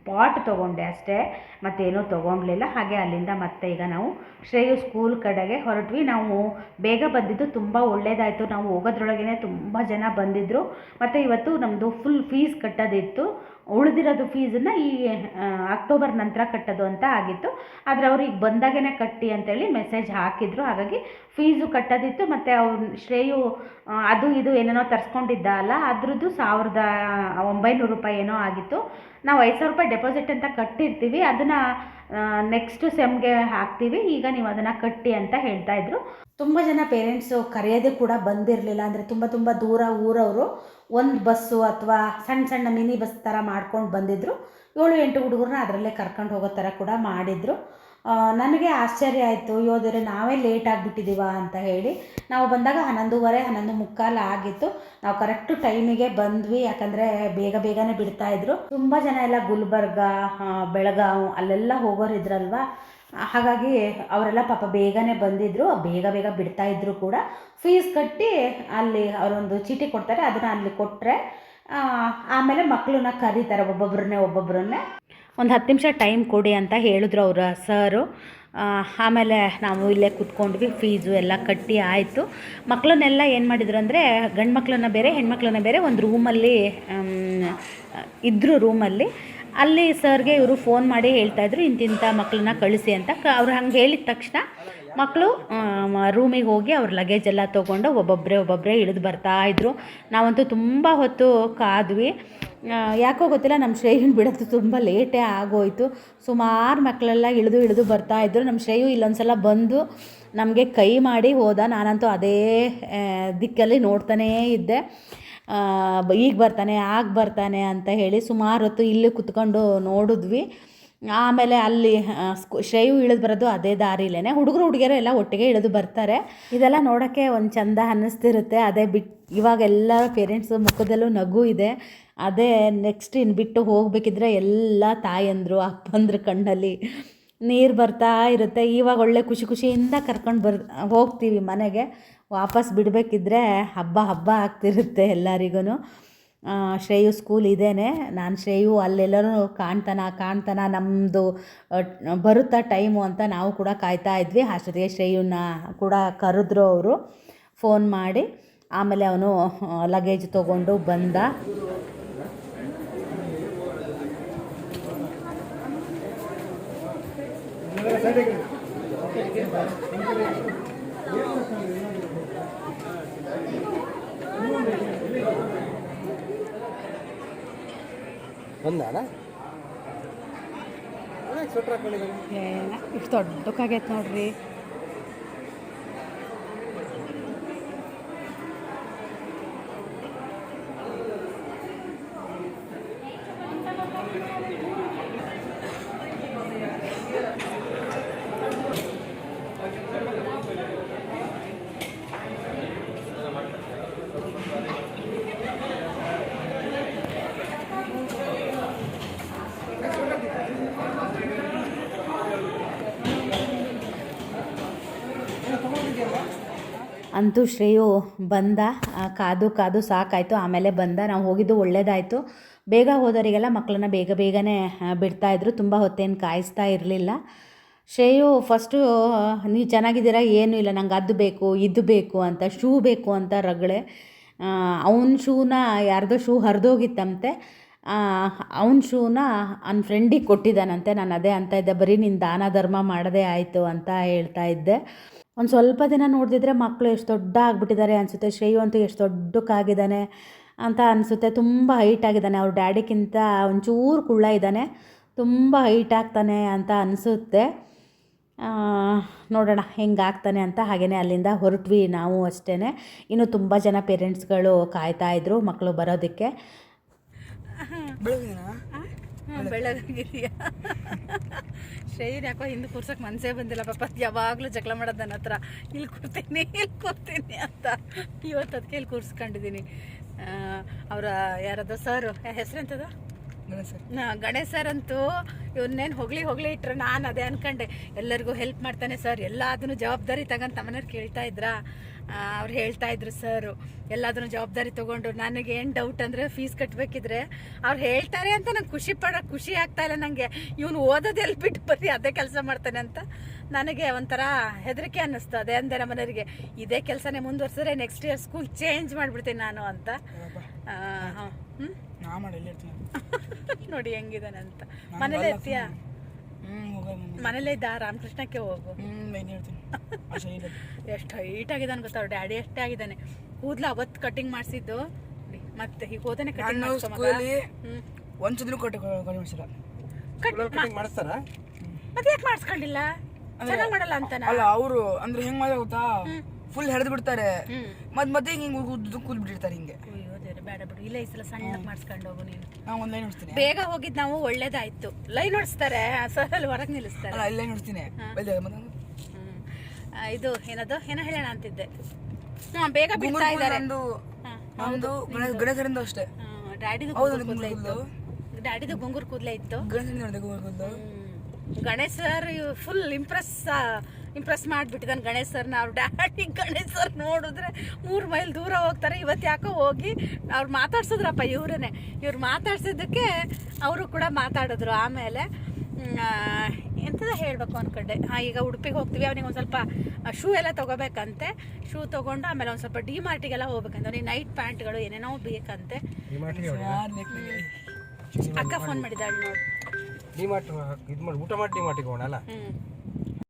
ಪಾಟ್ ತೊಗೊಂಡೆ ಅಷ್ಟೇ, ಮತ್ತೇನೂ ತೊಗೊಂಡ್ಲಿಲ್ಲ ಹಾಗೆ ಅಲ್ಲಿಂದ ಮತ್ತೆ ಈಗ ನಾವು ಶ್ರೇಯು ಸ್ಕೂಲ್ ಕಡೆಗೆ ಹೊರಟ್ವಿ. ನಾವು ಬೇಗ ಬಂದಿದ್ದು ತುಂಬ ಒಳ್ಳೇದಾಯಿತು. ನಾವು ಹೋಗೋದ್ರೊಳಗೇ ತುಂಬ ಜನ ಬಂದಿದ್ದರು ಮತ್ತು ಇವತ್ತು ನಮ್ಮದು ಫುಲ್ ಫೀಸ್ ಕಟ್ಟೋದಿತ್ತು. ಉಳಿದಿರೋದು ಫೀಸನ್ನು ಈ ಅಕ್ಟೋಬರ್ ನಂತರ ಕಟ್ಟೋದು ಅಂತ ಆಗಿತ್ತು. ಆದರೆ ಅವ್ರಿಗೆ ಬಂದಾಗೇ ಕಟ್ಟಿ ಅಂತೇಳಿ ಮೆಸೇಜ್ ಹಾಕಿದ್ರು. ಹಾಗಾಗಿ ಫೀಸು ಕಟ್ಟೋದಿತ್ತು ಮತ್ತು ಅವ್ರ ಶ್ರೇಯು ಅದು ಇದು ಏನೇನೋ ತರಿಸ್ಕೊಂಡಿದ್ದ ಅಲ್ಲ ಅದ್ರದ್ದು ಸಾವಿರದ ಒಂಬೈನೂರು ರೂಪಾಯಿ ಏನೋ ಆಗಿತ್ತು. ನಾವು ಐದು ಸಾವಿರ ರೂಪಾಯಿ ಡೆಪಾಸಿಟ್ ಅಂತ ಕಟ್ಟಿರ್ತೀವಿ, ಅದನ್ನು ನೆಕ್ಸ್ಟ್ ಸೆಮ್ಗೆ ಹಾಕ್ತೀವಿ, ಈಗ ನೀವು ಅದನ್ನು ಕಟ್ಟಿ ಅಂತ ಹೇಳ್ತಾ ಇದ್ರು. ತುಂಬ ಜನ ಪೇರೆಂಟ್ಸು ಕರೆಯೋದು ಕೂಡ ಬಂದಿರಲಿಲ್ಲ, ಅಂದರೆ ತುಂಬ ತುಂಬ ದೂರ ಊರವರು, ಒಂದು ಬಸ್ಸು ಅಥವಾ ಸಣ್ಣ ಸಣ್ಣ ಮಿನಿ ಬಸ್ ಥರ ಮಾಡ್ಕೊಂಡು ಬಂದಿದ್ದರು ಏಳು ಎಂಟು ಹುಡುಗರನ್ನ ಅದರಲ್ಲೇ ಕರ್ಕೊಂಡು ಹೋಗೋ ಥರ ಕೂಡ ಮಾಡಿದರು. ನನಗೆ ಆಶ್ಚರ್ಯ ಆಯಿತು, ಯೋಧರೆ, ನಾವೇ ಲೇಟ್ ಆಗಿಬಿಟ್ಟಿದ್ದೀವ ಅಂತ ಹೇಳಿ. ನಾವು ಬಂದಾಗ ಹನ್ನೊಂದುವರೆ ಹನ್ನೊಂದು ಮುಕ್ಕಾಲು ಆಗಿತ್ತು. ನಾವು ಕರೆಕ್ಟು ಟೈಮಿಗೆ ಬಂದ್ವಿ, ಯಾಕಂದರೆ ಬೇಗ ಬೇಗನೆ ಬಿಡ್ತಾಯಿದ್ರು ತುಂಬ ಜನ ಎಲ್ಲ ಗುಲ್ಬರ್ಗ ಬೆಳಗಾವ್ ಅಲ್ಲೆಲ್ಲ ಹೋಗೋರು ಹಾಗಾಗಿ ಅವರೆಲ್ಲ ಪಾಪ ಬೇಗನೆ ಬಂದಿದ್ದರು ಬೇಗ ಬೇಗ ಬಿಡ್ತಾ ಇದ್ರು ಕೂಡ. ಫೀಸ್ ಕಟ್ಟಿ ಅಲ್ಲಿ ಅವರೊಂದು ಚೀಟಿ ಕೊಡ್ತಾರೆ, ಅದನ್ನು ಅಲ್ಲಿ ಕೊಟ್ಟರೆ ಆಮೇಲೆ ಮಕ್ಕಳನ್ನ ಕರೀತಾರೆ ಒಬ್ಬೊಬ್ಬರನ್ನೇ ಒಬ್ಬೊಬ್ಬರನ್ನೇ ಒಂದು ಹತ್ತು ನಿಮಿಷ ಟೈಮ್ ಕೊಡಿ ಅಂತ ಹೇಳಿದ್ರು ಅವರ ಸರು ಆಮೇಲೆ ನಾವು ಇಲ್ಲೇ ಕೂತ್ಕೊಂಡ್ವಿ ಫೀಸು ಎಲ್ಲ ಕಟ್ಟಿ ಆಯಿತು. ಮಕ್ಕಳನ್ನೆಲ್ಲ ಏನು ಮಾಡಿದ್ರು ಅಂದರೆ, ಗಂಡು ಮಕ್ಕಳನ್ನ ಬೇರೆ ಹೆಣ್ಮಕ್ಳನ್ನ ಬೇರೆ ಒಂದು ರೂಮಲ್ಲಿ ಇದ್ದರು ರೂಮಲ್ಲಿ ಅಲ್ಲಿ. ಸರ್ಗೆ ಇವರು ಫೋನ್ ಮಾಡಿ ಹೇಳ್ತಾಯಿದ್ರು ಇಂತಿಂಥ ಮಕ್ಕಳನ್ನ ಕಳಿಸಿ ಅಂತ. ಅವ್ರು ಹಂಗೆ ಹೇಳಿದ ತಕ್ಷಣ ಮಕ್ಕಳು ರೂಮಿಗೆ ಹೋಗಿ ಅವ್ರ ಲಗೇಜ್ ಎಲ್ಲ ತೊಗೊಂಡು ಒಬ್ಬೊಬ್ಬರೇ ಒಬ್ಬೊಬ್ಬರೇ ಇಳಿದು ಬರ್ತಾಯಿದ್ರು ನಾವಂತೂ ತುಂಬ ಹೊತ್ತು ಕಾದ್ವಿ. ಯಾಕೋ ಗೊತ್ತಿಲ್ಲ ನಮ್ಮ ಶ್ರೇಯನ್ ಬಿಡೋದು ತುಂಬ ಲೇಟೇ ಆಗೋಯ್ತು. ಸುಮಾರು ಮಕ್ಕಳೆಲ್ಲ ಇಳಿದು ಇಳಿದು ಬರ್ತಾಯಿದ್ರು ನಮ್ಮ ಶ್ರೇಯು ಇಲ್ಲೊಂದು ಸಲ ಬಂದು ನಮಗೆ ಕೈ ಮಾಡಿ ಹೋದ. ನಾನಂತೂ ಅದೇ ದಿಕ್ಕಲ್ಲಿ ನೋಡ್ತಾನೇ ಇದ್ದೆ. ಈಗ ಬರ್ತಾನೆ, ಆಗ ಬರ್ತಾನೆ ಅಂತ ಹೇಳಿ ಸುಮಾರು ಹೊತ್ತು ಇಲ್ಲಿ ಕುತ್ಕೊಂಡು ನೋಡಿದ್ವಿ. ಆಮೇಲೆ ಅಲ್ಲಿ ಶ್ರೇಯು ಇಳಿದು ಬರೋದು ಅದೇ ದಾರಿಲೇ ಹುಡುಗರು, ಹುಡುಗಿಯರು ಎಲ್ಲ ಒಟ್ಟಿಗೆ ಇಳಿದು ಬರ್ತಾರೆ. ಇದೆಲ್ಲ ನೋಡೋಕ್ಕೆ ಒಂದು ಚಂದ ಅನ್ನಿಸ್ತಿರುತ್ತೆ. ಅದೇ ಬಿಟ್ಟು ಇವಾಗ ಎಲ್ಲ ಪೇರೆಂಟ್ಸ್ ಮುಖದಲ್ಲೂ ನಗು ಇದೆ. ಅದೇ ನೆಕ್ಸ್ಟ್ ಇನ್ನು ಬಿಟ್ಟು ಹೋಗಬೇಕಿದ್ರೆ ಎಲ್ಲ ತಾಯಂದರು, ಅಪ್ಪಂದ್ರ ಕಣ್ಣಲ್ಲಿ ನೀರು ಬರ್ತಾ ಇರುತ್ತೆ. ಇವಾಗ ಒಳ್ಳೆ ಖುಷಿ ಖುಷಿಯಿಂದ ಕರ್ಕೊಂಡು ಬರ್, ಹೋಗ್ತೀವಿ ಮನೆಗೆ. ವಾಪಸ್ ಬಿಡಬೇಕಿದ್ರೆ ಹಬ್ಬ ಹಬ್ಬ ಆಗ್ತಿರುತ್ತೆ ಎಲ್ಲರಿಗೂ ಶ್ರೇಯು ಸ್ಕೂಲ್ ಇದೇನೆ. ನಾನು ಶ್ರೇಯು ಅಲ್ಲೆಲ್ಲರೂ ಕಾಣ್ತಾನ ಕಾಣ್ತಾನ ನಮ್ಮದು ಬರುತ್ತಾ ಟೈಮು ಅಂತ ನಾವು ಕೂಡ ಕಾಯ್ತಾ ಇದ್ವಿ. ಅಷ್ಟೊತ್ತಿಗೆ ಶ್ರೇಯುನ ಕೂಡ ಕರೆದ್ರು ಅವರು. ಫೋನ್ ಮಾಡಿ, ಆಮೇಲೆ ಅವನು ಲಗೇಜ್ ತೊಗೊಂಡು ಬಂದ. ಹಾಕೊಂಡಿದ್ದಾನೆ ಇಷ್ಟು ದೊಡ್ಡಕ್ಕಾಗೈತೆ ನೋಡ್ರಿ. ಅಂತೂ ಶ್ರೇಯು ಬಂದ. ಕಾದು ಕಾದು ಸಾಕಾಯಿತು, ಆಮೇಲೆ ಬಂದ. ನಾವು ಹೋಗಿದ್ದು ಒಳ್ಳೇದಾಯಿತು. ಬೇಗ ಹೋದವರಿಗೆಲ್ಲ ಮಕ್ಕಳನ್ನ ಬೇಗ ಬೇಗನೆ ಬಿಡ್ತಾ ಬಿಡ್ತಾಯಿದ್ರು ತುಂಬ ಹೊತ್ತೇನು ಕಾಯಿಸ್ತಾ ಇರಲಿಲ್ಲ. ಶ್ರೇಯು ಫಸ್ಟು ನೀವು ಚೆನ್ನಾಗಿದ್ದೀರಾ? ಏನೂ ಇಲ್ಲ. ನಂಗೆ ಅದು ಬೇಕು, ಇದು ಬೇಕು ಅಂತ, ಶೂ ಬೇಕು ಅಂತ ರಗಳೆ. ಅವನ ಶೂನ ಯಾರ್ದೋ ಶೂ ಹರಿದೋಗಿತ್ತಂತೆ. ಅವನ ಶೂನ ಅವನ ಫ್ರೆಂಡಿಗೆ ಕೊಟ್ಟಿದ್ದಾನಂತೆ. ನಾನು ಅದೇ ಅಂತ ಇದ್ದೆ. ಬರೀ ನೀನು ದಾನ ಧರ್ಮ ಮಾಡದೇ ಆಯಿತು ಅಂತ ಹೇಳ್ತಾ ಇದ್ದೆ. ಒಂದು ಸ್ವಲ್ಪ ದಿನ ನೋಡಿದ್ರೆ ಮಕ್ಕಳು ಎಷ್ಟು ದೊಡ್ಡ ಆಗಿಬಿಟ್ಟಿದ್ದಾರೆ ಅನಿಸುತ್ತೆ. ಶ್ರೇಯು ಎಷ್ಟು ದೊಡ್ಡಕ್ಕಾಗಿದ್ದಾನೆ ಅಂತ ಅನಿಸುತ್ತೆ. ತುಂಬ ಹೈಟ್ ಆಗಿದ್ದಾನೆ. ಅವ್ರ ಡ್ಯಾಡಿಗಿಂತ ಒಂಚೂರು ಕುಳ್ಳ ಇದ್ದಾನೆ. ತುಂಬ ಹೈಟ್ ಆಗ್ತಾನೆ ಅಂತ ಅನಿಸುತ್ತೆ. ನೋಡೋಣ ಹೆಂಗಾಗ್ತಾನೆ ಅಂತ. ಹಾಗೆಯೇ ಅಲ್ಲಿಂದ ಹೊರಟ್ವಿ ನಾವು ಅಷ್ಟೇ ಇನ್ನು ತುಂಬ ಜನ ಪೇರೆಂಟ್ಸ್ಗಳು ಕಾಯ್ತಾ ಇದ್ರು ಮಕ್ಕಳು ಬರೋದಕ್ಕೆ. ಬೆಳಗಾಗಿದೆಯಾ ಶೈನ್ ಯಾಕೋ ಹಿಂದೆ ಕೂರ್ಸೋಕೆ ಮನಸ್ಸೇ ಬಂದಿಲ್ಲ ಪಾಪ. ಯಾವಾಗಲೂ ಜಗಳ ಮಾಡೋದು ನನ್ನ ಹತ್ರ. ಇಲ್ಲಿ ಕೂರ್ತೀನಿ ಇಲ್ಲಿ ಕೂರ್ತೀನಿ ಅಂತ ಇವತ್ತು ಅದಕ್ಕೆ ಇಲ್ಲಿ ಕೂರ್ಸ್ಕೊಂಡಿದ್ದೀನಿ ಅವರ ಯಾರದು? ಸರ್ ಹೆಸರೆಂತದ? ಗಣೇಶ್ ಸರ್. ಅಂತೂ ಇವನ್ನೇನು ಹೋಗ್ಲಿ ಹೋಗ್ಲಿ ಇಟ್ರೆ ನಾನು ಅದೇ ಅನ್ಕೊಂಡೆ. ಎಲ್ಲರಿಗೂ ಹೆಲ್ಪ್ ಮಾಡ್ತಾನೆ ಸರ್. ಎಲ್ಲದನ್ನು ಜವಾಬ್ದಾರಿ ತಗೊಂತ ಮನೇರು ಕೇಳ್ತಾ ಇದ್ರಾ? ಅವ್ರು ಹೇಳ್ತಾ ಇದ್ರು ಸರ್ ಎಲ್ಲಾದ್ರೂ ಜವಾಬ್ದಾರಿ ತಗೊಂಡು ನನಗೆ ಏನು ಡೌಟ್ ಅಂದರೆ ಫೀಸ್ ಕಟ್ಟಬೇಕಿದ್ರೆ ಅವ್ರು ಹೇಳ್ತಾರೆ ಅಂತ ನಂಗೆ ಖುಷಿ ಪಡ ಖುಷಿ ಆಗ್ತಾ ಇಲ್ಲ ನನಗೆ ಇವನು ಓದೋದು ಎಲ್ಲಿ ಬಿಟ್ಟು ಬರೀ ಅದೇ ಕೆಲಸ ಮಾಡ್ತಾನೆ ಅಂತ ನನಗೆ ಒಂಥರ ಹೆದರಿಕೆ ಅನ್ನಿಸ್ತು. ಅದೇ ಅಂದೆ ನಮ್ಮ ಮನೆಯವರಿಗೆ ಇದೇ ಕೆಲಸನೇ ಮುಂದುವರ್ಸಿದ್ರೆ ನೆಕ್ಸ್ಟ್ ಇಯರ್ ಸ್ಕೂಲ್ ಚೇಂಜ್ ಮಾಡಿಬಿಡ್ತೀನಿ ನಾನು ಅಂತ. ಎಲ್ಲಿ ನೋಡಿ ಹೆಂಗಿದಾನೆ ಅಂತ. ಮನೇಲೆ ಇರ್ತೀಯಾ? ಹ್ಞೂ ಮನೇಲೇ ಇದ್ದ ರಾಮಕೃಷ್ಣಕ್ಕೆ ಹೋಗು. ಎಷ್ಟು ಹೈಟ್ ಆಗಿದ್ದಾನೆ ಗೊತ್ತಾ ಅವ್ರ ಡ್ಯಾಡಿ ಎಷ್ಟೇ ಆಗಿದ್ದಾನೆ. ಕೂದ್ಲು ಅವತ್ತು ಕಟಿಂಗ್ ಮಾಡಿಸಿದ್ದು. ಮತ್ತೆ ಈಗ ಹೋದನೆ ಕಟಿಂಗ್ ನಾನು ಸ್ಕೂಲಲ್ಲಿ ಒಂದು ಸದಿನೂ ಕೊಟ್ಟು ಕೊಡಿ ಮಾಡಿಸಿಲ್ಲ. ಕಟ್ ಮಾಡಿಸ್ತಾರ? ಮತ್ತೆ ಯಾಕೆ ಮಾಡಿಸ್ಕೊಂಡಿಲ್ಲ? ಚೆನ್ನಾಗಿ ಮಾಡಲ್ಲ ಅಂತಾನ? ಅಲ್ಲ ಅವರು ಅಂದ್ರೆ ಹೆಂಗ್ ಮಾಡ ಗೊತ್ತಾ? ಫುಲ್ ಹೆಡ್ದು ಬಿಡ್ತಾರೆ. ಮತ್ ಮತ್ತೆ ಹಿಂಗ್ ಕೂದ್ ಬಿಟ್ಟಿರ್ತಾರೆ ಹಿಂಗೆ. ಬೇಡ ಬಿಡು. ಇಲ್ಲೇ ಈ ಸಲ ಸಣ್ಣ ಮಾಡಿಸ್ಕೊಂಡು ಹೋಗು ನೀನು. ನಾ ಒಂದು ಲೈನ್ ನೋಡ್ತೀನಿ. ಬೇಗ ಹೋಗಿದ್ ನಾವು ಒಳ್ಳೇದಾಯ್ತು. ಲೈನ್ ಹೊಡಿಸ್ತಾರೆ ಸರ್ ಅಲ್ಲಿ ಹೊರಗೆ ನಿಲ್ಲಿಸ್ತಾರೆ. ಅಲ್ಲ ನೋಡ್ತೀನಿ. ಹ್ಮ್. ಇದು ಏನದು? ಏನೋ ಹೇಳೋಣ ಅಂತಿದ್ದೆ. ಹಾ ಬೇಗ ಬಿಡ್ತಾ ಇದ್ದಾರೆ. ಒಂದು ನಮ್ದು ಗಣೇಶರಿಂದ ಅಷ್ಟೇ. ಡ್ಯಾಡಿದು ಹೌದು, ಗುಂಗುರ್ ಕೂದಲೇ ಇತ್ತು. ಡ್ಯಾಡಿದು ಗುಂಗುರ್ ಕೂದಲೇ ಇತ್ತು. ಹ್ಮ್. Ganesh sir full impress impress ಮಾಡಿಬಿಟ್ಟಿದ್ದಾನೆ Ganesh ಸರ್ನ. ಅವ್ರ ಡ್ಯಾಡಿ ಗಣೇಶ್ ಸರ್ ನೋಡಿದ್ರೆ ಮೂರು ಮೈಲ್ ದೂರ ಹೋಗ್ತಾರೆ. ಇವತ್ತು ಯಾಕೋ ಹೋಗಿ ಅವ್ರು ಮಾತಾಡ್ಸಿದ್ರಪ್ಪ ಇವ್ರೇ ಇವ್ರು ಮಾತಾಡ್ಸಿದ್ದಕ್ಕೆ ಅವರು ಕೂಡ ಮಾತಾಡಿದ್ರು. ಆಮೇಲೆ ಎಂಥದ ಹೇಳಬೇಕು ಅಂದ್ಕೊಂಡೆ ಹಾಂ ಈಗ ಉಡುಪಿಗೆ ಹೋಗ್ತೀವಿ. ಅವನಿಗೆ ಒಂದು ಸ್ವಲ್ಪ ಶೂ ಎಲ್ಲ ತೊಗೋಬೇಕಂತೆ. ಶೂ ತೊಗೊಂಡು ಆಮೇಲೆ ಒಂದು ಸ್ವಲ್ಪ ಡಿ ಮಾರ್ಟಿಗೆಲ್ಲ ಹೋಗ್ಬೇಕಂತ. ಅವ್ನಿಗೆ ನೈಟ್ ಪ್ಯಾಂಟ್ಗಳು ಏನೇನೋ ಬೇಕಂತೆ. ಅಕ್ಕ ಫೋನ್ ಮಾಡಿದ್ದಾಳೆ ನೋಡಿ. ಡಿ ಮಾರ್ಟ್ ಇದು ಮಾಡಿ ಊಟ ಮಾಡಿ ಡಿ ಮಾರ್ಟಿಗೆ ಹೋಗೋಣ ಅಲ್ಲ?